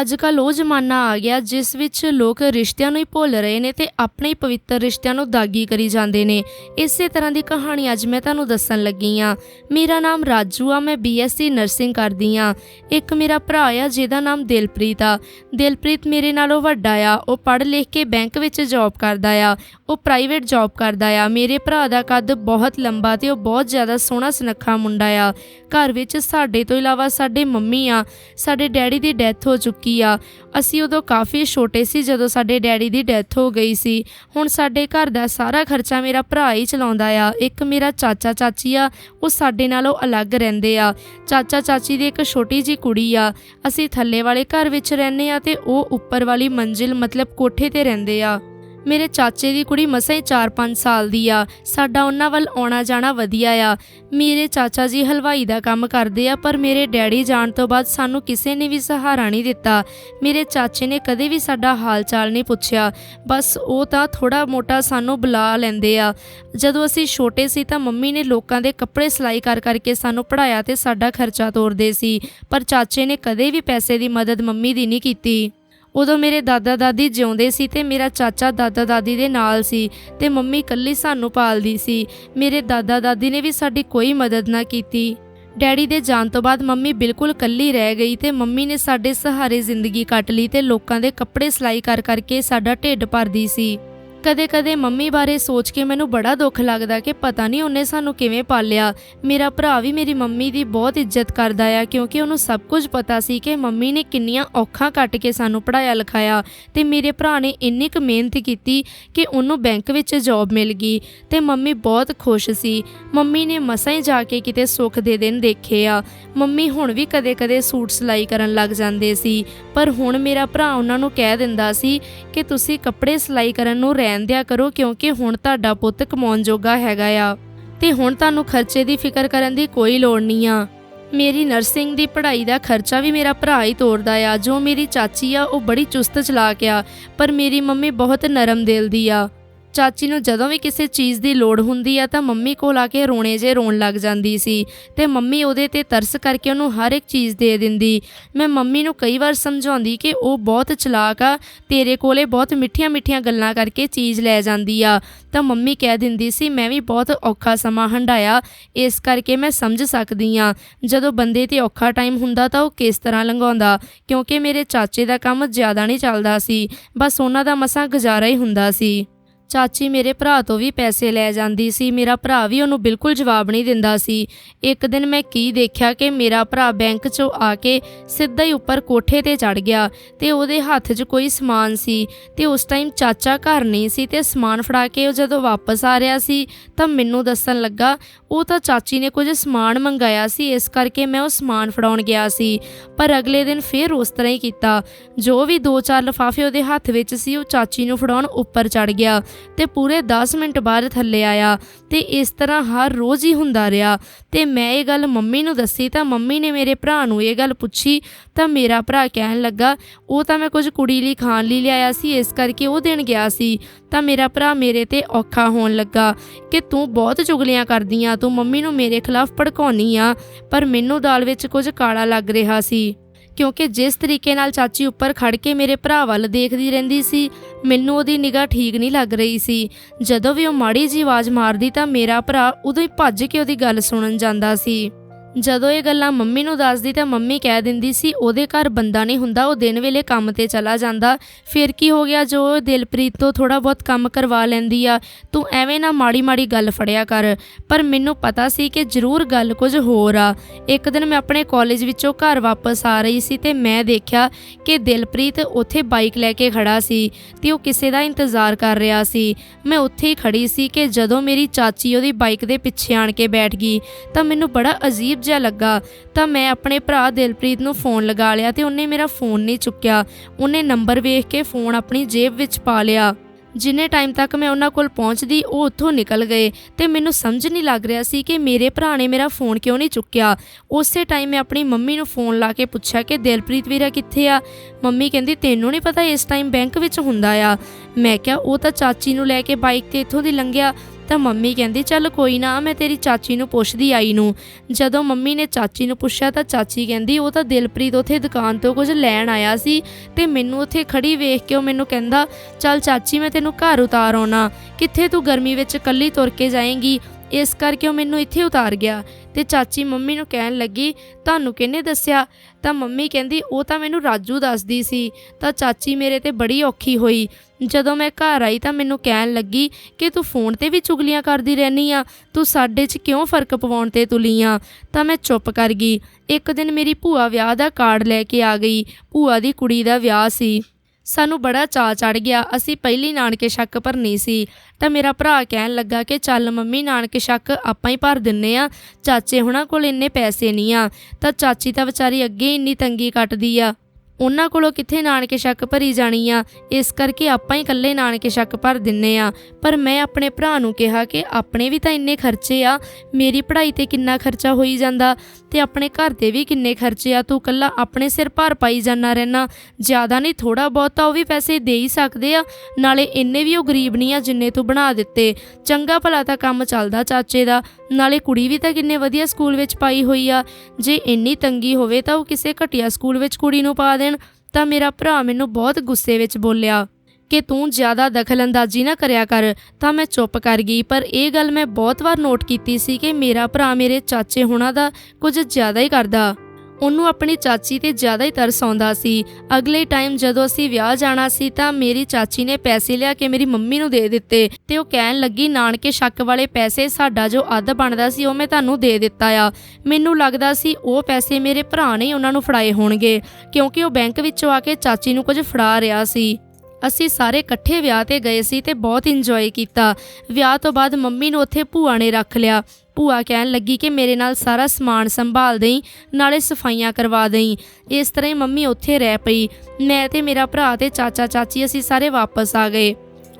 ਅੱਜ ਕੱਲ੍ਹ ਉਹ ਜ਼ਮਾਨਾ ਆ ਗਿਆ ਜਿਸ ਵਿੱਚ ਲੋਕ ਰਿਸ਼ਤਿਆਂ ਨੂੰ ਹੀ ਭੁੱਲ ਰਹੇ ਨੇ ਤੇ ਆਪਣੇ ਹੀ ਪਵਿੱਤਰ ਰਿਸ਼ਤਿਆਂ ਨੂੰ ਦਾਗੀ ਕਰੀ ਜਾਂਦੇ ਨੇ। ਇਸੇ ਤਰ੍ਹਾਂ ਦੀ ਕਹਾਣੀ ਅੱਜ ਮੈਂ ਤੁਹਾਨੂੰ ਦੱਸਣ ਲੱਗੀ ਆ ਮੇਰਾ ਨਾਮ ਰਾਜੂ ਆ, ਮੈਂ ਬੀਐਸਸੀ ਨਰਸਿੰਗ ਕਰਦੀ ਆ ਇੱਕ ਮੇਰਾ ਭਰਾ ਆ, ਜਿਹਦਾ ਨਾਮ ਦਿਲਪ੍ਰੀਤ ਆ। ਦਿਲਪ੍ਰੀਤ ਮੇਰੇ ਨਾਲੋਂ ਵੱਡਾ ਆ, ਉਹ ਪੜ੍ਹ ਲਿਖ ਕੇ ਬੈਂਕ ਵਿੱਚ ਜੌਬ ਕਰਦਾ ਆ। ਉਹ ਪ੍ਰਾਈਵੇਟ ਜੌਬ ਕਰਦਾ ਆ। ਮੇਰੇ ਭਰਾ ਦਾ ਕੱਦ ਬਹੁਤ ਲੰਬਾ ਤੇ ਉਹ ਬਹੁਤ ਜ਼ਿਆਦਾ ਸੋਹਣਾ ਸੁਨੱਖਾ ਮੁੰਡਾ ਆ। ਘਰ ਵਿੱਚ ਸਾਡੇ ਤੋਂ ਇਲਾਵਾ ਸਾਡੇ ਮੰਮੀ ਆ। ਸਾਡੇ ਡੈਡੀ ਦੀ ਡੈਥ ਹੋ ਚੁੱਕੀ ਆ? ਅਸੀਂ ਉਦੋਂ ਕਾਫੀ ਛੋਟੇ ਸੀ ਜਦੋਂ ਸਾਡੇ ਡੈਡੀ ਦੀ ਡੈਥ ਹੋ ਗਈ ਸੀ। ਹੁਣ ਸਾਡੇ ਘਰ ਦਾ ਸਾਰਾ ਖਰਚਾ ਮੇਰਾ ਭਰਾ ਹੀ ਚਲਾਉਂਦਾ ਆ। ਇੱਕ ਮੇਰਾ ਚਾਚਾ ਚਾਚੀ ਆ, ਉਹ ਸਾਡੇ ਨਾਲੋਂ ਅਲੱਗ ਰਹਿੰਦੇ ਆ। ਚਾਚਾ ਚਾਚੀ ਦੀ ਇੱਕ ਛੋਟੀ ਜੀ ਕੁੜੀ ਆ। ਅਸੀਂ ਥੱਲੇ ਵਾਲੇ ਘਰ ਵਿੱਚ ਰਹਿੰਦੇ ਆ ਤੇ ਉਹ ਉੱਪਰ ਵਾਲੀ ਮੰਜ਼ਿਲ ਮਤਲਬ ਕੋਠੇ ਤੇ ਰਹਿੰਦੇ ਆ। ਮੇਰੇ ਚਾਚੇ ਦੀ ਕੁੜੀ ਮਸਾਂ ਹੀ 4-5 ਸਾਲ ਦੀ ਆ। ਸਾਡਾ ਉਹਨਾਂ ਵੱਲ ਆਉਣਾ ਜਾਣਾ ਵਧੀਆ ਆ। ਮੇਰੇ ਚਾਚਾ ਜੀ ਹਲਵਾਈ ਦਾ ਕੰਮ ਕਰਦੇ ਆ, ਪਰ ਮੇਰੇ ਡੈਡੀ ਜਾਣ ਤੋਂ ਬਾਅਦ ਸਾਨੂੰ ਕਿਸੇ ਨੇ ਵੀ ਸਹਾਰਾ ਨਹੀਂ ਦਿੱਤਾ। ਮੇਰੇ ਚਾਚੇ ਨੇ ਕਦੇ ਵੀ ਸਾਡਾ ਹਾਲ ਚਾਲ ਨਹੀਂ ਪੁੱਛਿਆ। ਬਸ ਉਹ ਤਾਂ ਥੋੜਾ ਮੋਟਾ ਸਾਨੂੰ ਬੁਲਾ ਲੈਂਦੇ ਆ। ਜਦੋਂ ਅਸੀਂ ਛੋਟੇ ਸੀ ਤਾਂ ਮੰਮੀ ਨੇ ਲੋਕਾਂ ਦੇ ਕੱਪੜੇ ਸਿਲਾਈ ਕਰ ਕਰਕੇ ਸਾਨੂੰ ਪੜਾਇਆ ਤੇ ਸਾਡਾ ਖਰਚਾ ਤੋਰਦੇ ਸੀ। ਪਰ ਚਾਚੇ ਨੇ ਕਦੇ ਵੀ ਪੈਸੇ ਦੀ ਮਦਦ ਮੰਮੀ ਦੀ ਨਹੀਂ ਕੀਤੀ। ਉਦੋਂ ਮੇਰੇ ਦਾਦਾ ਦਾਦੀ ਜਿਉਂਦੇ ਸੀ ਤੇ ਮੇਰਾ ਚਾਚਾ ਦਾਦਾ ਦਾਦੀ ਦੇ ਨਾਲ ਸੀ ਤੇ ਮੰਮੀ ਇਕੱਲੀ ਸਾਨੂੰ ਪਾਲਦੀ ਸੀ। ਮੇਰੇ ਦਾਦਾ ਦਾਦੀ ਨੇ ਵੀ ਸਾਡੀ ਕੋਈ ਮਦਦ ਨਾ ਕੀਤੀ। ਡੈਡੀ ਦੇ ਜਾਣ ਤੋਂ ਬਾਅਦ ਮੰਮੀ ਬਿਲਕੁਲ ਇਕੱਲੀ ਰਹਿ ਗਈ ਤੇ ਮੰਮੀ ਨੇ ਸਾਡੇ ਸਹਾਰੇ ਜ਼ਿੰਦਗੀ ਕੱਟ ਲਈ ਤੇ ਲੋਕਾਂ ਦੇ ਕੱਪੜੇ ਸਿਲਾਈ ਕਰ ਕਰਕੇ ਸਾਡਾ ਢਿੱਡ ਭਰਦੀ ਸੀ। ਕਦੇ-ਕਦੇ ਮੰਮੀ ਬਾਰੇ ਸੋਚ ਕੇ ਮੈਨੂੰ ਬੜਾ ਦੁੱਖ ਲੱਗਦਾ ਕਿ ਪਤਾ ਨਹੀਂ ਉਹਨੇ ਸਾਨੂੰ ਕਿਵੇਂ ਪਾਲਿਆ। ਮੇਰਾ ਭਰਾ ਵੀ ਮੇਰੀ ਮੰਮੀ ਦੀ ਬਹੁਤ ਇੱਜ਼ਤ ਕਰਦਾ ਆ ਕਿਉਂਕਿ ਉਹਨੂੰ ਸਭ ਕੁਝ ਪਤਾ ਸੀ ਕਿ ਮੰਮੀ ਨੇ ਕਿੰਨੀਆਂ ਔਖਾਂ ਕੱਟ ਕੇ ਸਾਨੂੰ ਪੜਾਇਆ ਲਿਖਾਇਆ ਤੇ ਮੇਰੇ ਭਰਾ ਨੇ ਇੰਨੀ ਕੁ ਮਿਹਨਤ ਕੀਤੀ ਕਿ ਉਹਨੂੰ ਬੈਂਕ ਵਿੱਚ ਜੌਬ ਮਿਲ ਗਈ ਤੇ ਮੰਮੀ ਬਹੁਤ ਖੁਸ਼ ਸੀ। ਮੰਮੀ ਨੇ ਮਸਾਂ ਹੀ ਜਾ ਕੇ ਕਿਤੇ ਸੁੱਖ ਦੇ ਦਿਨ ਦੇਖੇ ਆ। ਮੰਮੀ ਹੁਣ ਵੀ ਕਦੇ-ਕਦੇ ਸੂਟ ਸਿਲਾਈ ਕਰਨ ਲੱਗ ਜਾਂਦੇ ਸੀ। ਪਰ ਹੁਣ ਮੇਰਾ ਭਰਾ ਉਹਨਾਂ ਨੂੰ ਕਹਿ ਦਿੰਦਾ ਸੀ ਕਿ ਤੁਸੀਂ ਕੱਪੜੇ ਸਿਲਾਈ ਕਰਨ ਨੂੰ ਰਹਿ ਰਹਿਣ ਦਿਆ ਕਰੋ, ਕਿਉਂਕਿ ਹੁਣ ਤੁਹਾਡਾ ਪੁੱਤ ਕਮਾਉਣ ਜੋਗਾ ਹੈਗਾ ਆ। ਤੇ ਹੁਣ ਤੁਹਾਨੂੰ ਖਰਚੇ ਦੀ ਫਿਕਰ ਕਰਨ ਦੀ ਕੋਈ ਲੋੜ ਨਹੀਂ ਆ। ਮੇਰੀ ਨਰਸਿੰਗ ਦੀ ਪੜ੍ਹਾਈ ਦਾ ਖਰਚਾ ਵੀ ਮੇਰਾ ਭਰਾ ਹੀ ਤੋਰਦਾ ਆ। ਜੋ ਮੇਰੀ ਚਾਚੀ ਆ, ਉਹ ਬੜੀ ਚੁਸਤ ਚਲਾਕ ਆ, ਪਰ ਮੇਰੀ ਮੰਮੀ ਬਹੁਤ ਨਰਮ ਦਿਲ ਦੀ ਆ। ਚਾਚੀ ਨੂੰ ਜਦੋਂ ਵੀ ਕਿਸੇ ਚੀਜ਼ ਦੀ ਲੋੜ ਹੁੰਦੀ ਆ ਤਾਂ ਮੰਮੀ ਕੋਲ ਆ ਕੇ ਰੋਣੇ ਜੇ ਰੋਣ ਲੱਗ ਜਾਂਦੀ ਸੀ ਤੇ ਮੰਮੀ ਉਹਦੇ ਤੇ ਤਰਸ ਕਰਕੇ ਉਹਨੂੰ ਹਰ ਇੱਕ ਚੀਜ਼ ਦੇ ਦਿੰਦੀ। ਮੈਂ ਮੰਮੀ ਨੂੰ ਕਈ ਵਾਰ ਸਮਝਾਉਂਦੀ ਕਿ ਉਹ ਬਹੁਤ ਚਲਾਕ ਆ, ਤੇਰੇ ਕੋਲੇ ਬਹੁਤ ਮਿੱਠੀਆਂ-ਮਿੱਠੀਆਂ ਗੱਲਾਂ ਕਰਕੇ ਚੀਜ਼ ਲੈ ਜਾਂਦੀ ਆ। ਤਾਂ ਮੰਮੀ ਕਹਿ ਦਿੰਦੀ ਸੀ, ਮੈਂ ਵੀ ਬਹੁਤ ਔਖਾ ਸਮਾਂ ਹੰਡਾਇਆ ਇਸ ਕਰਕੇ ਮੈਂ ਸਮਝ ਸਕਦੀ ਆ। ਜਦੋਂ ਬੰਦੇ ਤੇ ਔਖਾ ਟਾਈਮ ਹੁੰਦਾ ਤਾਂ ਉਹ ਕਿਸ ਤਰ੍ਹਾਂ ਲੰਘਾਉਂਦਾ? ਕਿਉਂਕਿ ਮੇਰੇ ਚਾਚੇ ਦਾ ਕੰਮ ਜ਼ਿਆਦਾ ਨਹੀਂ ਚੱਲਦਾ ਸੀ, ਬਸ ਉਹਨਾਂ ਦਾ ਮਸਾਂ ਗੁਜ਼ਾਰਾ ਹੀ ਹੁੰਦਾ ਸੀ। ਚਾਚੀ ਮੇਰੇ ਭਰਾ ਤੋਂ ਵੀ ਪੈਸੇ ਲੈ ਜਾਂਦੀ ਸੀ, ਮੇਰਾ ਭਰਾ ਵੀ ਉਹਨੂੰ ਬਿਲਕੁਲ ਜਵਾਬ ਨਹੀਂ ਦਿੰਦਾ ਸੀ। ਇੱਕ ਦਿਨ ਮੈਂ ਕੀ ਦੇਖਿਆ ਕਿ ਮੇਰਾ ਭਰਾ ਬੈਂਕ 'ਚੋਂ ਆ ਕੇ ਸਿੱਧਾ ਹੀ ਉੱਪਰ ਕੋਠੇ ਤੇ ਚੜ ਗਿਆ ਤੇ ਉਹਦੇ ਹੱਥ 'ਚ ਕੋਈ ਸਮਾਨ ਸੀ ਤੇ ਉਸ ਟਾਈਮ ਚਾਚਾ ਘਰ ਨਹੀਂ ਸੀ ਤੇ ਸਮਾਨ ਫੜਾ ਕੇ ਉਹ ਜਦੋਂ ਵਾਪਸ ਆ ਰਿਹਾ ਸੀ ਤਾਂ ਮੈਨੂੰ ਦੱਸਣ ਲੱਗਾ, ਉਹ ਤਾਂ ਚਾਚੀ ਨੇ ਕੁਝ ਸਮਾਨ ਮੰਗਾਇਆ ਸੀ, ਇਸ ਕਰਕੇ ਮੈਂ ਉਹ ਸਮਾਨ ਫੜਾਉਣ ਗਿਆ ਸੀ। ਪਰ ਅਗਲੇ ਦਿਨ ਫੇਰ ਉਸ ਤਰ੍ਹਾਂ ਹੀ ਕੀਤਾ। ਜੋ ਵੀ 2-4 ਲਿਫਾਫੇ ਉਹਦੇ ਹੱਥ ਵਿੱਚ ਸੀ, ਉਹ ਚਾਚੀ ਨੂੰ ਫੜਾਉਣ ਉੱਪਰ ਚੜ ਗਿਆ। ਤੇ ਪੂਰੇ 10 ਮਿੰਟ ਬਾਅਦ ਥੱਲੇ ਆਇਆ ਤੇ ਇਸ ਤਰ੍ਹਾਂ ਹਰ ਰੋਜ਼ ਹੀ ਹੁੰਦਾ ਰਿਹਾ। ਤੇ ਮੈਂ ਇਹ ਗੱਲ ਮੰਮੀ ਨੂੰ ਦੱਸੀ ਤਾਂ ਮੰਮੀ ਨੇ ਮੇਰੇ ਭਰਾ ਨੂੰ ਇਹ ਗੱਲ ਪੁੱਛੀ ਤਾਂ ਮੇਰਾ ਭਰਾ ਕਹਿਣ ਲੱਗਾ, ਉਹ ਤਾਂ ਮੈਂ ਕੁਝ ਕੁੜੀ ਲਈ ਖਾਣ ਲਈ ਲਿਆਇਆ ਸੀ, ਇਸ ਕਰਕੇ ਉਹ ਦੇਣ ਗਿਆ ਸੀ। ਤਾਂ ਮੇਰਾ ਭਰਾ ਮੇਰੇ ਤੇ ਔਖਾ ਹੋਣ ਲੱਗਾ ਕਿ ਤੂੰ ਬਹੁਤ ਚੁਗਲੀਆਂ ਕਰਦੀ ਆ, ਤੂੰ ਮੰਮੀ ਨੂੰ ਮੇਰੇ ਖਿਲਾਫ ਭੜਕਾਉਣੀ ਆ, ਪਰ ਮੈਨੂੰ ਦਾਲ ਵਿੱਚ ਕੁਝ ਕਾਲਾ ਲੱਗ ਰਿਹਾ ਸੀ। ਕਿਉਂਕਿ ਜਿਸ ਤਰੀਕੇ ਨਾਲ ਚਾਚੀ ਉੱਪਰ ਖੜ ਕੇ ਮੇਰੇ ਭਰਾ ਵੱਲ ਦੇਖਦੀ ਰਹਿੰਦੀ ਸੀ, ਮੈਨੂੰ ਉਹਦੀ ਨਿਗਾਹ ਠੀਕ ਨਹੀਂ ਲੱਗ ਰਹੀ ਸੀ। ਜਦੋਂ ਵੀ ਉਹ ਮਾੜੀ ਜੀ ਆਵਾਜ਼ ਮਾਰਦੀ ਤਾਂ ਮੇਰਾ ਭਰਾ ਉਦੋਂ ਹੀ ਭੱਜ ਕੇ ਉਹਦੀ ਗੱਲ ਸੁਣਨ ਜਾਂਦਾ ਸੀ। ਜਦੋਂ ਇਹ ਗੱਲਾਂ ਮੰਮੀ ਨੂੰ ਦੱਸਦੀ ਤਾਂ ਮੰਮੀ ਕਹਿ ਦਿੰਦੀ ਸੀ, ਉਹਦੇ ਘਰ ਬੰਦਾ ਨਹੀਂ ਹੁੰਦਾ, ਉਹ ਦਿਨ ਵੇਲੇ ਕੰਮ ਤੇ ਚਲਾ ਜਾਂਦਾ। ਫਿਰ ਕੀ ਹੋ ਗਿਆ ਜੋ ਦਿਲਪ੍ਰੀਤ ਤੋਂ ਥੋੜਾ ਬਹੁਤ ਕੰਮ ਕਰਵਾ ਲੈਂਦੀ ਆ? ਤੂੰ ਐਵੇਂ ਨਾ ਮਾੜੀ ਮਾੜੀ ਗੱਲ ਫੜਿਆ ਕਰ। ਪਰ ਮੈਨੂੰ ਪਤਾ ਸੀ ਕਿ ਜ਼ਰੂਰ ਗੱਲ ਕੁਝ ਹੋਰ ਆ। ਇੱਕ ਦਿਨ ਮੈਂ ਆਪਣੇ ਕਾਲਜ ਵਿੱਚੋਂ ਘਰ ਵਾਪਸ ਆ ਰਹੀ ਸੀ ਤੇ ਮੈਂ ਦੇਖਿਆ ਕਿ ਦਿਲਪ੍ਰੀਤ ਉੱਥੇ ਬਾਈਕ ਲੈ ਕੇ ਖੜਾ ਸੀ ਤੇ ਉਹ ਕਿਸੇ ਦਾ ਇੰਤਜ਼ਾਰ ਕਰ ਰਿਹਾ ਸੀ। ਮੈਂ ਉੱਥੇ ਹੀ ਖੜੀ ਸੀ ਕਿ ਜਦੋਂ ਮੇਰੀ ਚਾਚੀ ਉਹਦੀ ਬਾਈਕ ਦੇ ਪਿੱਛੇ ਆਣ ਕੇ ਬੈਠ ਗਈ ਤਾਂ ਮੈਨੂੰ ਬੜਾ ਅਜੀਬ ਜਿਹਾ ਲੱਗਾ, ਤਾਂ ਮੈਂ ਆਪਣੇ ਭਰਾ ਦਿਲਪ੍ਰੀਤ ਨੂੰ ਫੋਨ ਲਗਾ ਲਿਆ ਤੇ ਉਹਨੇ ਮੇਰਾ ਫੋਨ ਨਹੀਂ ਚੁੱਕਿਆ। ਉਹਨੇ ਨੰਬਰ ਵੇਖ ਕੇ ਫੋਨ ਆਪਣੀ ਜੇਬ ਵਿੱਚ ਪਾ ਲਿਆ। ਜਿੰਨੇ ਟਾਈਮ ਤੱਕ ਮੈਂ ਉਹਨਾਂ ਕੋਲ ਪਹੁੰਚਦੀ, ਉਹ ਉੱਥੋਂ ਨਿਕਲ ਗਏ ਤੇ ਮੈਨੂੰ ਸਮਝ ਨਹੀਂ ਲੱਗ ਰਿਹਾ ਸੀ ਕਿ ਮੇਰੇ ਭਰਾ ਨੇ ਮੇਰਾ ਫੋਨ ਕਿਉਂ ਨਹੀਂ ਚੁੱਕਿਆ। ਉਸੇ ਟਾਈਮ ਮੈਂ ਆਪਣੀ ਮੰਮੀ ਨੂੰ ਫੋਨ ਲਾ ਕੇ ਪੁੱਛਿਆ ਕਿ ਦਿਲਪ੍ਰੀਤ ਵੀਰਾ ਕਿੱਥੇ ਆ? ਮੰਮੀ ਕਹਿੰਦੀ, ਤੈਨੂੰ ਨਹੀਂ ਪਤਾ ਇਸ ਟਾਈਮ ਬੈਂਕ ਵਿੱਚ ਹੁੰਦਾ ਆ? ਮੈਂ ਕਿਹਾ, ਉਹ ਤਾਂ ਚਾਚੀ ਨੂੰ ਲੈ ਕੇ ਬਾਈਕ ਤੇ ਇੱਥੋਂ ਦੀ ਲੰਘਿਆ। ਤਾਂ ਮੰਮੀ ਕਹਿੰਦੀ, ਚੱਲ ਕੋਈ ਨਾ, ਮੈਂ ਤੇਰੀ ਚਾਚੀ ਨੂੰ ਪੁੱਛਦੀ ਆਈ ਨੂੰ। ਜਦੋਂ ਮੰਮੀ ਨੇ ਚਾਚੀ ਨੂੰ ਪੁੱਛਿਆ ਤਾਂ ਚਾਚੀ ਕਹਿੰਦੀ, ਉਹ ਤਾਂ ਦਿਲਪ੍ਰੀਤ ਉੱਥੇ ਦੁਕਾਨ ਤੋਂ ਕੁਝ ਲੈਣ ਆਇਆ ਸੀ ਤੇ ਮੈਨੂੰ ਉੱਥੇ ਖੜੀ ਵੇਖ ਕੇ ਉਹ ਮੈਨੂੰ ਕਹਿੰਦਾ, ਚੱਲ ਚਾਚੀ, ਮੈਂ ਤੈਨੂੰ ਘਰ ਉਤਾਰ ਆਉਣਾ ਕਿੱਥੇ ਤੂੰ ਗਰਮੀ ਵਿੱਚ ਇਕੱਲੀ ਤੁਰ ਕੇ ਜਾਏਂਗੀ? ਇਸ ਕਰਕੇ ਉਹ ਮੈਨੂੰ ਇੱਥੇ ਉਤਾਰ ਗਿਆ ਤੇ ਚਾਚੀ ਮੰਮੀ ਨੂੰ ਕਹਿਣ ਲੱਗੀ, ਤੁਹਾਨੂੰ ਕਿਹਨੇ ਦੱਸਿਆ? ਤਾਂ ਮੰਮੀ ਕਹਿੰਦੀ, ਉਹ ਤਾਂ ਮੈਨੂੰ ਰਾਜੂ ਦੱਸਦੀ ਸੀ। ਤਾਂ ਚਾਚੀ ਮੇਰੇ ਤੇ ਬੜੀ ਔਖੀ ਹੋਈ। ਜਦੋਂ ਮੈਂ ਘਰ ਆਈ ਤਾਂ ਮੈਨੂੰ ਕਹਿਣ ਲੱਗੀ, ਕਿ ਤੂੰ ਫੋਨ ਤੇ ਵੀ ਚੁਗਲੀਆਂ ਕਰਦੀ ਰਹਿਨੀ ਆ, ਤੂੰ ਸਾਡੇ 'ਚ ਕਿਉਂ ਫ਼ਰਕ ਪਵਾਉਣ ਤੇ ਤੁਲੀ ਆ? ਤਾਂ ਮੈਂ ਚੁੱਪ ਕਰ ਗਈ। ਇੱਕ ਦਿਨ ਮੇਰੀ ਭੂਆ ਵਿਆਹ ਦਾ ਕਾਰਡ ਲੈ ਕੇ ਆ ਗਈ। ਭੂਆ ਦੀ ਕੁੜੀ ਦਾ ਵਿਆਹ ਸੀ। ਸਾਨੂੰ ਬੜਾ ਚਾਅ ਚੜ ਗਿਆ। ਅਸੀਂ ਪਹਿਲੀ ਨਾਨਕੇ ਸ਼ੱਕ ਭਰਨੀ ਸੀ। ਤਾਂ ਮੇਰਾ ਭਰਾ ਕਹਿਣ ਲੱਗਾ ਕਿ ਚੱਲ ਮੰਮੀ, ਨਾਨਕੇ ਸ਼ੱਕ ਆਪਾਂ ਹੀ ਭਰ ਦਿੰਨੇ ਆ। ਚਾਚੇ ਹੁਣਾਂ ਕੋਲ ਇੰਨੇ ਪੈਸੇ ਨਹੀਂ ਆ। ਤਾਂ ਚਾਚੀ ਤਾਂ ਵਿਚਾਰੀ ਅੱਗੇ ਇੰਨੀ ਤੰਗੀ ਕੱਟਦੀ ਆ। ਉਹਨਾਂ ਕੋਲੋਂ ਕਿੱਥੇ ਨਾਨਕੇ ਸ਼ੱਕ ਭਰੀ ਜਾਣੀ ਆ? ਇਸ ਕਰਕੇ ਆਪਾਂ ਹੀ ਇਕੱਲੇ ਨਾਨਕੇ ਸ਼ੱਕ ਭਰ ਦਿੰਨੇ ਆ। ਪਰ ਮੈਂ ਆਪਣੇ ਭਰਾ ਨੂੰ ਕਿਹਾ ਕਿ ਆਪਣੇ ਵੀ ਤਾਂ ਇੰਨੇ ਖਰਚੇ ਆ, ਮੇਰੀ ਪੜ੍ਹਾਈ ਤੇ ਕਿੰਨਾ ਖਰਚਾ ਹੋਈ ਜਾਂਦਾ ਤੇ ਆਪਣੇ ਘਰ ਤੇ ਵੀ ਕਿੰਨੇ ਖਰਚੇ ਆ, ਤੂੰ ਇਕੱਲਾ ਆਪਣੇ ਸਿਰ ਭਾਰ ਪਾਈ ਜਾਣਾ ਰਹਿਣਾ। ਜ਼ਿਆਦਾ ਨਹੀਂ ਥੋੜਾ ਬਹੁਤਾ ਉਹ ਵੀ ਪੈਸੇ ਦੇ ਹੀ ਸਕਦੇ ਆ। ਨਾਲੇ ਇੰਨੇ ਵੀ ਉਹ ਗਰੀਬ ਨਹੀਂ ਆ ਜਿੰਨੇ ਤੂੰ ਬਣਾ ਦਿੱਤੇ। ਚੰਗਾ ਭਲਾ ਤਾਂ ਕੰਮ ਚੱਲਦਾ ਚਾਚੇ ਦਾ। ਨਾਲੇ ਕੁੜੀ ਵੀ ਤਾਂ ਕਿੰਨੇ ਵਧੀਆ ਸਕੂਲ ਵਿੱਚ ਪਾਈ ਹੋਈ ਆ। ਜੇ ਇੰਨੀ ਤੰਗੀ ਹੋਵੇ ਤਾਂ ਉਹ ਕਿਸੇ ਘਟੀਆ ਸਕੂਲ ਵਿੱਚ ਕੁੜੀ ਨੂੰ ਪਾ ਦੇ ਦੇਣ ਤਾਂ ਮੇਰਾ ਭਰਾ ਮੈਨੂੰ ਬਹੁਤ ਗੁੱਸੇ ਵਿੱਚ ਬੋਲਿਆ ਕਿ ਤੂੰ ਜ਼ਿਆਦਾ ਦਖਲਅੰਦਾਜ਼ੀ ਨਾ ਕਰਿਆ ਕਰ, ਤਾਂ ਮੈਂ ਚੁੱਪ ਕਰ ਗਈ। ਪਰ ਇਹ ਗੱਲ ਮੈਂ ਬਹੁਤ ਵਾਰ ਨੋਟ ਕੀਤੀ ਸੀ ਕਿ ਮੇਰਾ ਭਰਾ ਮੇਰੇ ਚਾਚੇ ਹੁਣਾਂ ਦਾ ਕੁਝ ਜ਼ਿਆਦਾ ਹੀ ਕਰਦਾ। ਉਹਨੂੰ ਆਪਣੀ ਚਾਚੀ ਤੇ ਜ਼ਿਆਦਾ ਹੀ ਤਰਸ ਆਉਂਦਾ ਸੀ। ਅਗਲੇ ਟਾਈਮ ਜਦੋਂ ਅਸੀਂ ਵਿਆਹ ਜਾਣਾ ਸੀ ਤਾਂ ਮੇਰੀ ਚਾਚੀ ਨੇ ਪੈਸੇ ਲਿਆ ਕੇ ਮੇਰੀ ਮੰਮੀ ਨੂੰ ਦੇ ਦਿੱਤੇ ਤੇ ਉਹ ਕਹਿਣ ਲੱਗੀ, ਨਾਨਕੇ ਸ਼ੱਕ ਵਾਲੇ ਪੈਸੇ ਸਾਡਾ ਜੋ ਅੱਧ ਬਣਦਾ ਸੀ ਉਹ ਮੈਂ ਤੁਹਾਨੂੰ ਦੇ ਦਿੱਤਾ ਆ। ਮੈਨੂੰ ਲੱਗਦਾ ਸੀ ਉਹ ਪੈਸੇ ਮੇਰੇ ਭਰਾ ਨੇ ਉਹਨਾਂ ਨੂੰ ਫੜਾਏ ਹੋਣਗੇ, ਕਿਉਂਕਿ ਉਹ ਬੈਂਕ ਵਿੱਚੋਂ ਆ ਕੇ ਚਾਚੀ ਨੂੰ ਕੁਝ ਫੜਾ ਰਿਹਾ ਸੀ। ਅਸੀਂ ਸਾਰੇ ਇਕੱਠੇ ਵਿਆਹ ਤੇ ਗਏ ਸੀ ਤੇ ਬਹੁਤ ਇੰਜੋਏ ਕੀਤਾ। ਵਿਆਹ ਤੋਂ ਬਾਅਦ ਮੰਮੀ ਨੂੰ ਉੱਥੇ ਭੂਆ ਨੇ ਰੱਖ ਲਿਆ। ਭੂਆ ਕਹਿਣ ਲੱਗੀ ਕਿ ਮੇਰੇ ਨਾਲ ਸਾਰਾ ਸਮਾਨ ਸੰਭਾਲ ਦੇਈ, ਨਾਲੇ ਸਫਾਈਆਂ ਕਰਵਾ ਦੇਈ। ਇਸ ਤਰ੍ਹਾਂ ਹੀ ਮੰਮੀ ਉੱਥੇ ਰਹਿ ਪਈ। ਮੈਂ ਤੇ ਮੇਰਾ ਭਰਾ ਤੇ ਚਾਚਾ ਚਾਚੀ ਅਸੀਂ ਸਾਰੇ ਵਾਪਸ ਆ ਗਏ।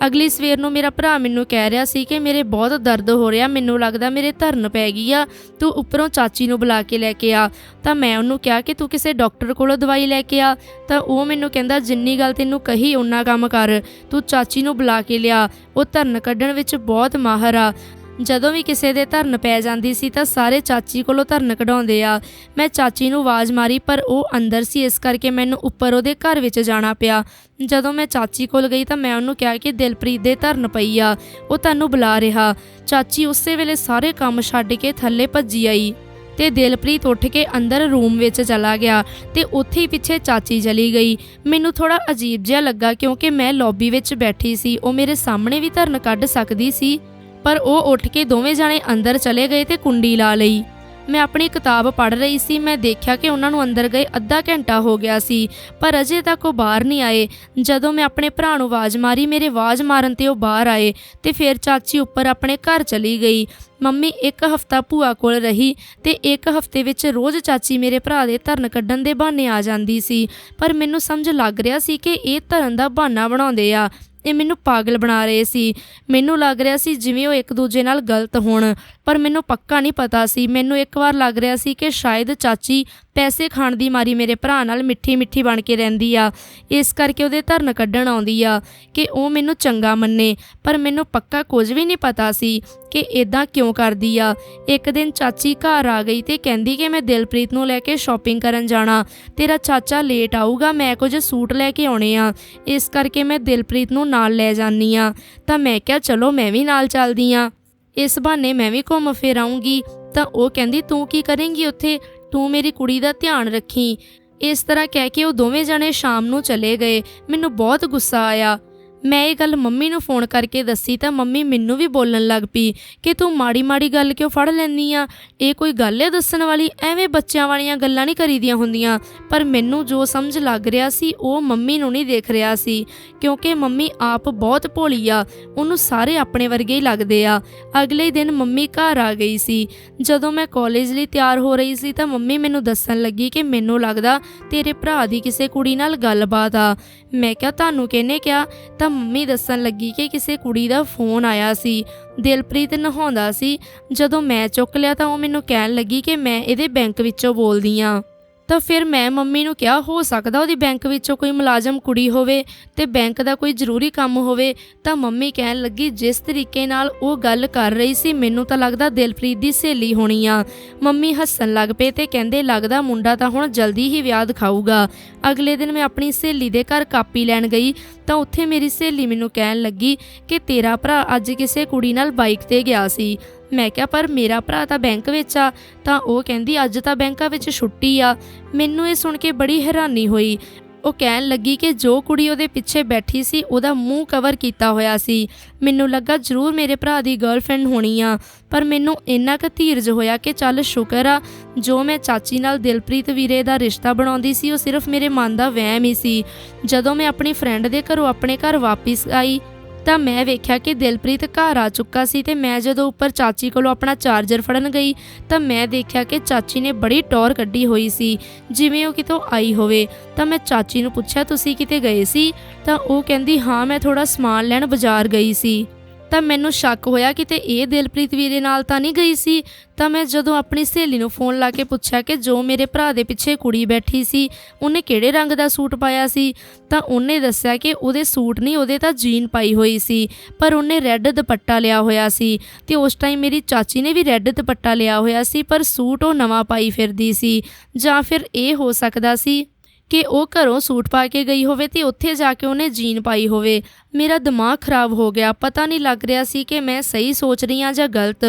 ਅਗਲੀ ਸਵੇਰ ਨੂੰ ਮੇਰਾ ਭਰਾ ਮੈਨੂੰ ਕਹਿ ਰਿਹਾ ਸੀ ਕਿ ਮੇਰੇ ਬਹੁਤ ਦਰਦ ਹੋ ਰਿਹਾ, ਮੈਨੂੰ ਲੱਗਦਾ ਮੇਰੇ ਧਰਨ ਪੈ ਗਈ ਆ, ਤੂੰ ਉੱਪਰੋਂ ਚਾਚੀ ਨੂੰ ਬੁਲਾ ਕੇ ਲੈ ਕੇ ਆ। ਤਾਂ ਮੈਂ ਉਹਨੂੰ ਕਿਹਾ ਕਿ ਤੂੰ ਕਿਸੇ ਡਾਕਟਰ ਕੋਲੋਂ ਦਵਾਈ ਲੈ ਕੇ ਆ। ਤਾਂ ਉਹ ਮੈਨੂੰ ਕਹਿੰਦਾ, ਜਿੰਨੀ ਗੱਲ ਤੈਨੂੰ ਕਹੀ, ਓਨਾ ਕੰਮ ਕਰ। ਤੂੰ ਚਾਚੀ ਨੂੰ ਬੁਲਾ ਕੇ ਲਿਆ। ਉਹ ਧਰਨ ਕੱਢਣ ਵਿੱਚ ਬਹੁਤ ਮਾਹਰ ਆ। ਜਦੋਂ ਵੀ ਕਿਸੇ ਦੇ ਧਰਨ ਪੈ ਜਾਂਦੀ ਸੀ ਤਾਂ ਸਾਰੇ ਚਾਚੀ ਕੋਲੋਂ ਧਰਨ ਕਢਾਉਂਦੇ ਆ। ਮੈਂ ਚਾਚੀ ਨੂੰ ਆਵਾਜ਼ ਮਾਰੀ, ਪਰ ਉਹ ਅੰਦਰ ਸੀ, ਇਸ ਕਰਕੇ ਮੈਨੂੰ ਉੱਪਰ ਉਹਦੇ ਘਰ ਵਿੱਚ ਜਾਣਾ ਪਿਆ। ਜਦੋਂ ਮੈਂ ਚਾਚੀ ਕੋਲ ਗਈ ਤਾਂ ਮੈਂ ਉਹਨੂੰ ਕਿਹਾ ਕਿ ਦਿਲਪ੍ਰੀਤ ਦੇ ਧਰਨ ਪਈ ਆ, ਉਹ ਤੁਹਾਨੂੰ ਬੁਲਾ ਰਿਹਾ। ਚਾਚੀ ਉਸੇ ਵੇਲੇ ਸਾਰੇ ਕੰਮ ਛੱਡ ਕੇ ਥੱਲੇ ਭੱਜੀ ਆਈ ਤੇ ਦਿਲਪ੍ਰੀਤ ਉੱਠ ਕੇ ਅੰਦਰ ਰੂਮ ਵਿੱਚ ਚਲਾ ਗਿਆ ਤੇ ਉੱਥੇ ਹੀ ਪਿੱਛੇ ਚਾਚੀ ਚਲੀ ਗਈ। ਮੈਨੂੰ ਥੋੜਾ ਅਜੀਬ ਜਿਹਾ ਲੱਗਾ ਕਿਉਂਕਿ ਮੈਂ ਲੌਬੀ ਵਿੱਚ ਬੈਠੀ ਸੀ, ਉਹ ਮੇਰੇ ਸਾਹਮਣੇ ਵੀ ਧਰਨ ਕੱਢ ਸਕਦੀ ਸੀ। ਪਰ ਉਹ ਉੱਠ ਕੇ ਦੋਵੇਂ ਜਾਣੇ ਅੰਦਰ ਚਲੇ ਗਏ ਤੇ ਕੁੰਡੀ ਲਾ ਲਈ। ਮੈਂ ਆਪਣੀ ਕਿਤਾਬ ਪੜ੍ਹ ਰਹੀ ਸੀ, ਮੈਂ ਦੇਖਿਆ ਕਿ ਉਹਨਾਂ ਨੂੰ ਅੰਦਰ ਗਏ ਅੱਧਾ ਘੰਟਾ ਹੋ ਗਿਆ ਸੀ, ਪਰ ਅਜੇ ਤੱਕ ਉਹ ਬਾਹਰ ਨਹੀਂ ਆਏ। ਜਦੋਂ ਮੈਂ ਆਪਣੇ ਭਰਾ ਨੂੰ ਆਵਾਜ਼ ਮਾਰੀ, ਮੇਰੇ ਆਵਾਜ਼ ਮਾਰਨ ਤੇ ਉਹ ਬਾਹਰ ਆਏ ਤੇ ਫਿਰ ਚਾਚੀ ਉੱਪਰ ਆਪਣੇ ਘਰ ਚਲੀ ਗਈ। ਮੰਮੀ ਇੱਕ ਹਫਤਾ ਭੂਆ ਕੋਲ ਰਹੀ ਤੇ ਇੱਕ ਹਫ਼ਤੇ ਵਿੱਚ ਰੋਜ਼ ਚਾਚੀ ਮੇਰੇ ਭਰਾ ਦੇ ਧਰਨ ਕੱਢਣ ਦੇ ਬਹਾਨੇ ਆ ਜਾਂਦੀ ਸੀ। ਪਰ ਮੈਨੂੰ ਸਮਝ ਲੱਗ ਰਿਹਾ ਸੀ ਕਿ ਇਹ ਧਰਨ ਦਾ ਬਹਾਨਾ ਬਣਾਉਂਦੇ ਆ। ਇਹ ਮੈਨੂੰ ਪਾਗਲ ਬਣਾ ਰਹੇ ਸੀ। ਮੈਨੂੰ ਲੱਗ ਰਿਹਾ ਸੀ ਜਿਵੇਂ ਉਹ ਇੱਕ ਦੂਜੇ ਨਾਲ ਗਲਤ ਹੋਣ, ਪਰ ਮੈਨੂੰ ਪੱਕਾ ਨਹੀਂ ਪਤਾ ਸੀ। ਮੈਨੂੰ ਇੱਕ ਵਾਰ ਲੱਗ ਰਿਹਾ ਸੀ ਕਿ ਸ਼ਾਇਦ ਚਾਚੀ ਪੈਸੇ ਖਾਣ ਦੀ ਮਾਰੀ ਮੇਰੇ ਭਰਾ ਨਾਲ ਮਿੱਠੀ ਮਿੱਠੀ ਬਣ ਕੇ ਰਹਿੰਦੀ ਆ। ਇਸ ਕਰਕੇ ਉਹਦੇ ਧਰਨ ਕੱਢਣ ਆਉਂਦੀ ਆ ਕਿ ਉਹ ਮੈਨੂੰ ਚੰਗਾ ਮੰਨੇ। ਪਰ ਮੈਨੂੰ ਪੱਕਾ ਕੁਝ ਵੀ ਨਹੀਂ ਪਤਾ ਸੀ ਕਿ ਇਦਾਂ ਕਿਉਂ ਕਰਦੀ ਆ। ਇੱਕ ਦਿਨ ਚਾਚੀ ਘਰ ਆ ਗਈ ਤੇ ਕਹਿੰਦੀ ਕਿ ਮੈਂ ਦਿਲਪ੍ਰੀਤ ਨੂੰ ਲੈ ਕੇ ਸ਼ਾਪਿੰਗ ਕਰਨ ਜਾਣਾ। ਤੇਰਾ ਚਾਚਾ ਲੇਟ ਆਊਗਾ, ਮੈਂ ਕੁਝ ਸੂਟ ਲੈ ਕੇ ਆਉਣੇ ਆ। ਇਸ ਕਰਕੇ ਮੈਂ ਦਿਲਪ੍ਰੀਤ ਨੂੰ ਨਾਲ ਲੈ ਜਾਨੀ ਆ। ਤਾਂ ਮੈਂ ਕਿਹਾ, ਚਲੋ, ਮੈਂ ਵੀ ਨਾਲ ਚੱਲਦੀ ਆ। ਇਸ ਬਹਾਨੇ ਮੈਂ ਵੀ ਘੁੰਮ ਫਿਰ ਆਉਂਗੀ ਤਾਂ ਉਹ ਕਹਿੰਦੀ, ਤੂੰ ਕੀ ਕਰੇਂਗੀ ਉੱਥੇ? ਤੂੰ ਮੇਰੀ ਕੁੜੀ ਦਾ ਧਿਆਨ ਰੱਖੀ। ਇਸ ਤਰ੍ਹਾਂ ਕਹਿ ਕੇ ਉਹ ਦੋਵੇਂ ਜਣੇ ਸ਼ਾਮ ਨੂੰ ਚਲੇ ਗਏ। ਮੈਨੂੰ ਬਹੁਤ ਗੁੱਸਾ ਆਇਆ। ਮੈਂ ਇਹ ਗੱਲ ਮੰਮੀ ਨੂੰ ਫੋਨ ਕਰਕੇ ਦੱਸੀ ਤਾਂ ਮੰਮੀ ਮੈਨੂੰ ਵੀ ਬੋਲਣ ਲੱਗ ਪਈ ਕਿ ਤੂੰ ਮਾੜੀ ਮਾੜੀ ਗੱਲ ਕਿਉਂ ਫੜ ਲੈਂਦੀ ਆ? ਇਹ ਕੋਈ ਗੱਲ ਹੈ ਦੱਸਣ ਵਾਲੀ? ਐਵੇਂ ਬੱਚਿਆਂ ਵਾਲੀਆਂ ਗੱਲਾਂ ਨਹੀਂ ਕਰੀਦੀਆਂ ਹੁੰਦੀਆਂ। ਪਰ ਮੈਨੂੰ ਜੋ ਸਮਝ ਲੱਗ ਰਿਹਾ ਸੀ, ਉਹ ਮੰਮੀ ਨੂੰ ਨਹੀਂ ਦੇਖ ਰਿਹਾ ਸੀ। ਕਿਉਂਕਿ ਮੰਮੀ ਆਪ ਬਹੁਤ ਭੋਲੀ ਆ, ਉਹਨੂੰ ਸਾਰੇ ਆਪਣੇ ਵਰਗੇ ਹੀ ਲੱਗਦੇ ਆ। ਅਗਲੇ ਦਿਨ ਮੰਮੀ ਘਰ ਆ ਗਈ ਸੀ। ਜਦੋਂ ਮੈਂ ਕਾਲਜ ਲਈ ਤਿਆਰ ਹੋ ਰਹੀ ਸੀ ਤਾਂ ਮੰਮੀ ਮੈਨੂੰ ਦੱਸਣ ਲੱਗੀ ਕਿ ਮੈਨੂੰ ਲੱਗਦਾ ਤੇਰੇ ਭਰਾ ਦੀ ਕਿਸੇ ਕੁੜੀ ਨਾਲ ਗੱਲਬਾਤ ਆ। ਮੈਂ ਕਿਹਾ, ਤੁਹਾਨੂੰ ਕਿਹਨੇ ਕਿਹਾ? ਤਾਂ ਮੰਮੀ ਦੱਸਣ ਲੱਗੀ ਕਿ ਕਿਸੇ ਕੁੜੀ ਦਾ ਫੋਨ ਆਇਆ ਸੀ, ਦਿਲਪ੍ਰੀਤ ਨਹਾਉਂਦਾ ਸੀ। ਜਦੋਂ ਮੈਂ ਚੁੱਕ ਲਿਆ ਤਾਂ ਉਹ ਮੈਨੂੰ ਕਹਿਣ ਲੱਗੀ ਕਿ ਮੈਂ ਇਹਦੇ ਬੈਂਕ ਵਿੱਚੋਂ ਬੋਲਦੀ ਆ ਤਾਂ ਫਿਰ ਮੈਂ ਮੰਮੀ ਨੂੰ ਕਿਹਾ, ਹੋ ਸਕਦਾ ਉਹਦੀ ਬੈਂਕ ਵਿੱਚੋਂ ਕੋਈ ਮੁਲਾਜ਼ਮ ਕੁੜੀ ਹੋਵੇ ਤੇ ਬੈਂਕ ਦਾ ਕੋਈ ਜ਼ਰੂਰੀ ਕੰਮ ਹੋਵੇ। ਤਾਂ ਮੰਮੀ ਕਹਿਣ ਲੱਗੀ, ਜਿਸ ਤਰੀਕੇ ਨਾਲ ਉਹ ਗੱਲ ਕਰ ਰਹੀ ਸੀ, ਮੈਨੂੰ ਤਾਂ ਲੱਗਦਾ ਦਿਲਪ੍ਰੀਤ ਦੀ ਸਹੇਲੀ ਹੋਣੀ ਆ। ਮੰਮੀ ਹੱਸਣ ਲੱਗ ਪਏ ਤੇ ਕਹਿੰਦੇ, ਲੱਗਦਾ ਮੁੰਡਾ ਤਾਂ ਹੁਣ ਜਲਦੀ ਹੀ ਵਿਆਹ ਦਿਖਾਊਗਾ। ਅਗਲੇ ਦਿਨ ਮੈਂ ਆਪਣੀ ਸਹੇਲੀ ਦੇ ਘਰ ਕਾਪੀ ਲੈਣ ਗਈ, ਤਾਂ ਉੱਥੇ ਮੇਰੀ ਸਹੇਲੀ ਮੈਨੂੰ ਕਹਿਣ ਲੱਗੀ ਕਿ ਤੇਰਾ ਭਰਾ ਅੱਜ ਕਿਸੇ ਕੁੜੀ ਨਾਲ ਬਾਈਕ ਤੇ ਗਿਆ ਸੀ। ਮੈਂ ਕਿਹਾ, ਪਰ ਮੇਰਾ ਭਰਾ ਤਾਂ ਬੈਂਕ ਵਿੱਚ ਆ। ਤਾਂ ਉਹ ਕਹਿੰਦੀ, ਅੱਜ ਤਾਂ ਬੈਂਕਾਂ ਵਿੱਚ ਛੁੱਟੀ ਆ। ਮੈਨੂੰ ਇਹ ਸੁਣ ਕੇ ਬੜੀ ਹੈਰਾਨੀ ਹੋਈ। ਉਹ ਕਹਿਣ ਲੱਗੀ ਕਿ ਜੋ ਕੁੜੀ ਉਹਦੇ ਪਿੱਛੇ ਬੈਠੀ ਸੀ, ਉਹਦਾ ਮੂੰਹ ਕਵਰ ਕੀਤਾ ਹੋਇਆ ਸੀ। ਮੈਨੂੰ ਲੱਗਾ, ਜ਼ਰੂਰ ਮੇਰੇ ਭਰਾ ਦੀ ਗਰਲਫ੍ਰੈਂਡ ਹੋਣੀ ਆ। ਪਰ ਮੈਨੂੰ ਇੰਨਾ ਕੁ ਧੀਰਜ ਹੋਇਆ ਕਿ ਚੱਲ ਸ਼ੁਕਰ ਆ, ਜੋ ਮੈਂ ਚਾਚੀ ਨਾਲ ਦਿਲਪ੍ਰੀਤ ਵੀਰੇ ਦਾ ਰਿਸ਼ਤਾ ਬਣਾਉਂਦੀ ਸੀ, ਉਹ ਸਿਰਫ ਮੇਰੇ ਮਨ ਦਾ ਵਹਿਮ ਹੀ ਸੀ। ਜਦੋਂ ਮੈਂ ਆਪਣੀ ਫਰੈਂਡ ਦੇ ਘਰੋਂ ਆਪਣੇ ਘਰ ਵਾਪਸ ਆਈ ਤਾਂ ਮੈਂ ਵੇਖਿਆ ਕਿ ਦਿਲਪ੍ਰੀਤ ਘਰ ਆ ਚੁੱਕਾ ਸੀ ਤੇ ਮੈਂ ਜਦੋਂ ਉੱਪਰ ਚਾਚੀ ਕੋਲੋਂ ਆਪਣਾ ਚਾਰਜਰ ਫੜਨ ਗਈ, ਤਾਂ ਮੈਂ ਦੇਖਿਆ ਕਿ ਚਾਚੀ ਨੇ ਬੜੀ ਟੌਰ ਕੱਢੀ ਹੋਈ ਸੀ, ਜਿਵੇਂ ਉਹ ਕਿਤੋਂ ਆਈ ਹੋਵੇ। ਤਾਂ ਮੈਂ ਚਾਚੀ ਨੂੰ ਪੁੱਛਿਆ, ਤੁਸੀਂ ਕਿਤੇ ਗਏ ਸੀ? ਤਾਂ ਉਹ ਕਹਿੰਦੀ, ਹਾਂ, ਮੈਂ ਥੋੜਾ ਸਮਾਨ ਲੈਣ ਬਾਜ਼ਾਰ ਗਈ ਸੀ। ਤਾਂ ਮੈਨੂੰ ਸ਼ੱਕ ਹੋਇਆ ਕਿਤੇ ਇਹ ਦਿਲਪ੍ਰੀਤ ਵੀਰੇ ਨਾਲ ਤਾਂ ਨਹੀਂ ਗਈ ਸੀ। ਤਾਂ ਮੈਂ ਜਦੋਂ ਆਪਣੀ ਸਹੇਲੀ ਨੂੰ ਫੋਨ ਲਾ ਕੇ ਪੁੱਛਿਆ ਕਿ ਜੋ ਮੇਰੇ ਭਰਾ ਦੇ ਪਿੱਛੇ ਕੁੜੀ ਬੈਠੀ ਸੀ, ਉਹਨੇ ਕਿਹੜੇ ਰੰਗ ਦਾ ਸੂਟ ਪਾਇਆ ਸੀ, ਤਾਂ ਉਹਨੇ ਦੱਸਿਆ ਕਿ ਉਹਦੇ ਸੂਟ ਨਹੀਂ, ਉਹਦੇ ਤਾਂ ਜੀਨ ਪਾਈ ਹੋਈ ਸੀ, ਪਰ ਉਹਨੇ ਰੈੱਡ ਦੁਪੱਟਾ ਲਿਆ ਹੋਇਆ ਸੀ। ਤੇ ਉਸ ਟਾਈਮ ਮੇਰੀ ਚਾਚੀ ਨੇ ਵੀ ਰੈੱਡ ਦੁਪੱਟਾ ਲਿਆ ਹੋਇਆ ਸੀ, ਪਰ ਸੂਟ ਉਹ ਨਵਾਂ ਪਾਈ ਫਿਰਦੀ ਸੀ, ਜਾਂ ਫਿਰ ਇਹ ਹੋ ਸਕਦਾ ਸੀ ਕਿ ਉਹ ਘਰੋਂ ਸੂਟ ਪਾ ਕੇ ਗਈ ਹੋਵੇ ਤੇ ਉੱਥੇ ਜਾ ਕੇ ਉਹਨੇ ਜੀਨ ਪਾਈ ਹੋਵੇ। ਮੇਰਾ ਦਿਮਾਗ ਖਰਾਬ ਹੋ ਗਿਆ। ਪਤਾ ਨਹੀਂ ਲੱਗ ਰਿਹਾ ਸੀ ਕਿ ਮੈਂ ਸਹੀ ਸੋਚ ਰਹੀ ਹਾਂ ਜਾਂ ਗਲਤ।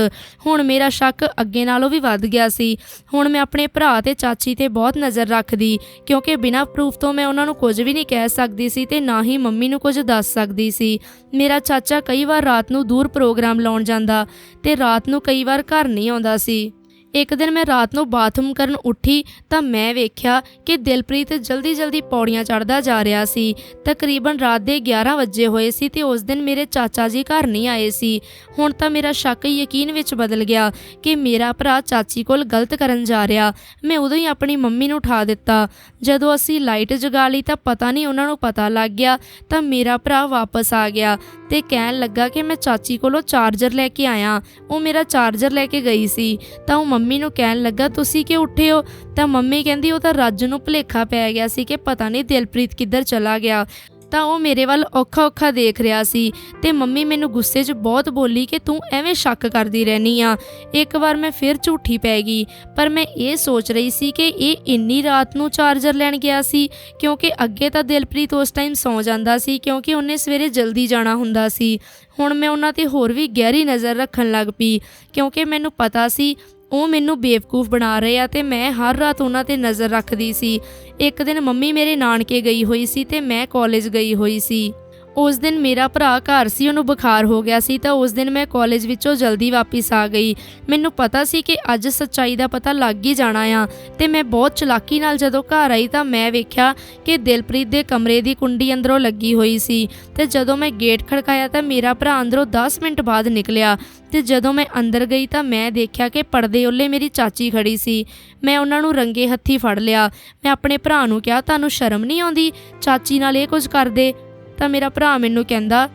ਹੁਣ ਮੇਰਾ ਸ਼ੱਕ ਅੱਗੇ ਨਾਲੋਂ ਵੀ ਵੱਧ ਗਿਆ ਸੀ। ਹੁਣ ਮੈਂ ਆਪਣੇ ਭਰਾ ਤੇ ਚਾਚੀ ਤੇ ਬਹੁਤ ਨਜ਼ਰ ਰੱਖਦੀ, ਕਿਉਂਕਿ ਬਿਨਾਂ ਪ੍ਰੂਫ ਤੋਂ ਮੈਂ ਉਹਨਾਂ ਨੂੰ ਕੁਝ ਵੀ ਨਹੀਂ ਕਹਿ ਸਕਦੀ ਸੀ ਤੇ ਨਾ ਹੀ ਮੰਮੀ ਨੂੰ ਕੁਝ ਦੱਸ ਸਕਦੀ ਸੀ। ਮੇਰਾ ਚਾਚਾ ਕਈ ਵਾਰ ਰਾਤ ਨੂੰ ਦੂਰ ਪ੍ਰੋਗਰਾਮ ਲਾਉਣ ਜਾਂਦਾ ਤੇ ਰਾਤ ਨੂੰ ਕਈ ਵਾਰ ਘਰ ਨਹੀਂ ਆਉਂਦਾ ਸੀ। ਇੱਕ ਦਿਨ ਮੈਂ ਰਾਤ ਨੂੰ ਬਾਥਰੂਮ ਕਰਨ ਉੱਠੀ ਤਾਂ ਮੈਂ ਵੇਖਿਆ ਕਿ ਦਿਲਪ੍ਰੀਤ ਜਲਦੀ-ਜਲਦੀ ਪੌੜੀਆਂ ਚੜ੍ਹਦਾ ਜਾ ਰਿਹਾ ਸੀ। ਤਕਰੀਬਨ ਰਾਤ ਦੇ 11 ਵਜੇ ਹੋਏ ਸੀ ਤੇ ਉਸ ਦਿਨ ਮੇਰੇ ਚਾਚਾ ਜੀ ਘਰ ਨਹੀਂ ਆਏ ਸੀ। ਹੁਣ ਤਾਂ ਮੇਰਾ ਸ਼ੱਕ ਯਕੀਨ ਵਿੱਚ ਬਦਲ ਗਿਆ ਕਿ ਮੇਰਾ ਭਰਾ ਚਾਚੀ ਕੋਲ ਗਲਤ ਕਰਨ ਜਾ ਰਿਹਾ। ਮੈਂ ਉਦੋਂ ਹੀ ਆਪਣੀ ਮੰਮੀ ਨੂੰ ਉਠਾ ਦਿੱਤਾ। ਜਦੋਂ ਅਸੀਂ ਲਾਈਟ ਜਗਾ ਲਈ ਤਾਂ ਪਤਾ ਨਹੀਂ ਉਹਨਾਂ ਨੂੰ ਪਤਾ ਲੱਗ ਗਿਆ ਤਾਂ ਮੇਰਾ ਭਰਾ ਵਾਪਸ ਆ ਗਿਆ ਤੇ ਕਹਿਣ ਲੱਗਾ ਕਿ ਮੈਂ ਚਾਚੀ ਕੋਲੋਂ ਚਾਰਜਰ ਲੈ ਕੇ ਆਇਆ। ਉਹ ਮੇਰਾ ਚਾਰਜਰ ਲੈ ਕੇ ਗਈ ਸੀ ਤਾਂ ਉਹ ਮੰਮੀ ਨੂੰ ਕਹਿਣ ਲੱਗਾ, ਤੁਸੀਂ ਕਿ ਉੱਠੇ ਹੋ? ਤਾਂ ਮੰਮੀ ਕਹਿੰਦੀ, ਉਹ ਤਾਂ ਰੱਜ ਨੂੰ ਭੁਲੇਖਾ ਪੈ ਗਿਆ ਸੀ ਕਿ ਪਤਾ ਨਹੀਂ ਦਿਲਪ੍ਰੀਤ ਕਿੱਧਰ ਚਲਾ ਗਿਆ। ਤਾਂ ਉਹ ਮੇਰੇ ਵੱਲ ਔਖਾ-ਔਖਾ ਦੇਖ ਰਿਹਾ ਸੀ ਤੇ ਮੰਮੀ ਮੈਨੂੰ ਗੁੱਸੇ 'ਚ ਬਹੁਤ ਬੋਲੀ ਕਿ ਤੂੰ ਐਵੇਂ ਸ਼ੱਕ ਕਰਦੀ ਰਹਿਨੀ ਆ। ਇੱਕ ਵਾਰ ਮੈਂ ਫਿਰ ਝੂਠੀ ਪੈ ਗਈ, ਪਰ ਮੈਂ ਇਹ ਸੋਚ ਰਹੀ ਸੀ ਕਿ ਇਹ ਇੰਨੀ ਰਾਤ ਨੂੰ ਚਾਰਜਰ ਲੈਣ ਗਿਆ ਸੀ, ਕਿਉਂਕਿ ਅੱਗੇ ਤਾਂ ਦਿਲਪ੍ਰੀਤ ਉਸ ਟਾਈਮ ਸੌਂ ਜਾਂਦਾ ਸੀ, ਕਿਉਂਕਿ ਉਹਨੇ ਸਵੇਰੇ ਜਲਦੀ ਜਾਣਾ ਹੁੰਦਾ ਸੀ। ਹੁਣ ਮੈਂ ਉਹਨਾਂ ਤੇ ਹੋਰ ਵੀ ਗਹਿਰੀ ਨਜ਼ਰ ਰੱਖਣ ਲੱਗ ਪਈ, ਕਿਉਂਕਿ ਮੈਨੂੰ ਪਤਾ ਸੀ ਉਹ ਮੈਨੂੰ ਬੇਵਕੂਫ ਬਣਾ ਰਹੇ ਆ ਤੇ ਮੈਂ ਹਰ ਰਾਤ ਉਹਨਾਂ ਤੇ ਨਜ਼ਰ ਰੱਖਦੀ ਸੀ। ਇੱਕ ਦਿਨ ਮੰਮੀ ਮੇਰੇ ਨਾਨਕੇ ਗਈ ਹੋਈ ਸੀ ਤੇ ਮੈਂ ਕਾਲਜ ਗਈ ਹੋਈ ਸੀ। ਉਸ ਦਿਨ ਮੇਰਾ ਭਰਾ ਘਰ ਸੀ, ਉਹਨੂੰ ਬੁਖਾਰ ਹੋ ਗਿਆ ਸੀ ਤਾਂ ਉਸ ਦਿਨ ਮੈਂ ਕਾਲਜ ਵਿੱਚੋਂ ਜਲਦੀ ਵਾਪਸ ਆ ਗਈ। ਮੈਨੂੰ ਪਤਾ ਸੀ ਕਿ ਅੱਜ ਸੱਚਾਈ ਦਾ ਪਤਾ ਲੱਗ ਹੀ ਜਾਣਾ ਆ ਤੇ ਮੈਂ ਬਹੁਤ ਚਲਾਕੀ ਨਾਲ ਜਦੋਂ ਘਰ ਆਈ ਤਾਂ ਮੈਂ ਵੇਖਿਆ ਕਿ ਦਿਲਪ੍ਰੀਤ ਦੇ ਕਮਰੇ ਦੀ ਕੁੰਡੀ ਅੰਦਰੋਂ ਲੱਗੀ ਹੋਈ ਸੀ ਤੇ ਜਦੋਂ ਮੈਂ ਗੇਟ ਖੜਕਾਇਆ ਤਾਂ ਮੇਰਾ ਭਰਾ ਅੰਦਰੋਂ 10 ਮਿੰਟ ਬਾਅਦ ਨਿਕਲਿਆ ਤੇ ਜਦੋਂ ਮੈਂ ਅੰਦਰ ਗਈ ਤਾਂ ਮੈਂ ਦੇਖਿਆ ਕਿ ਪਰਦੇ ਉੱਲੇ ਮੇਰੀ ਚਾਚੀ ਖੜੀ ਸੀ। ਮੈਂ ਉਹਨਾਂ ਨੂੰ ਰੰਗੇ ਹੱਥੀ ਫੜ ਲਿਆ। ਮੈਂ ਆਪਣੇ ਭਰਾ ਨੂੰ ਕਿਹਾ, ਤੁਹਾਨੂੰ ਸ਼ਰਮ ਨਹੀਂ ਆਉਂਦੀ? ਚਾਚੀ ਨਾਲ ਇਹ ਕੁਝ ਕਰਦੇ? ਤਾਂ ਮੇਰਾ ਭਰਾ ਮੈਨੂੰ ਕਹਿੰਦਾ,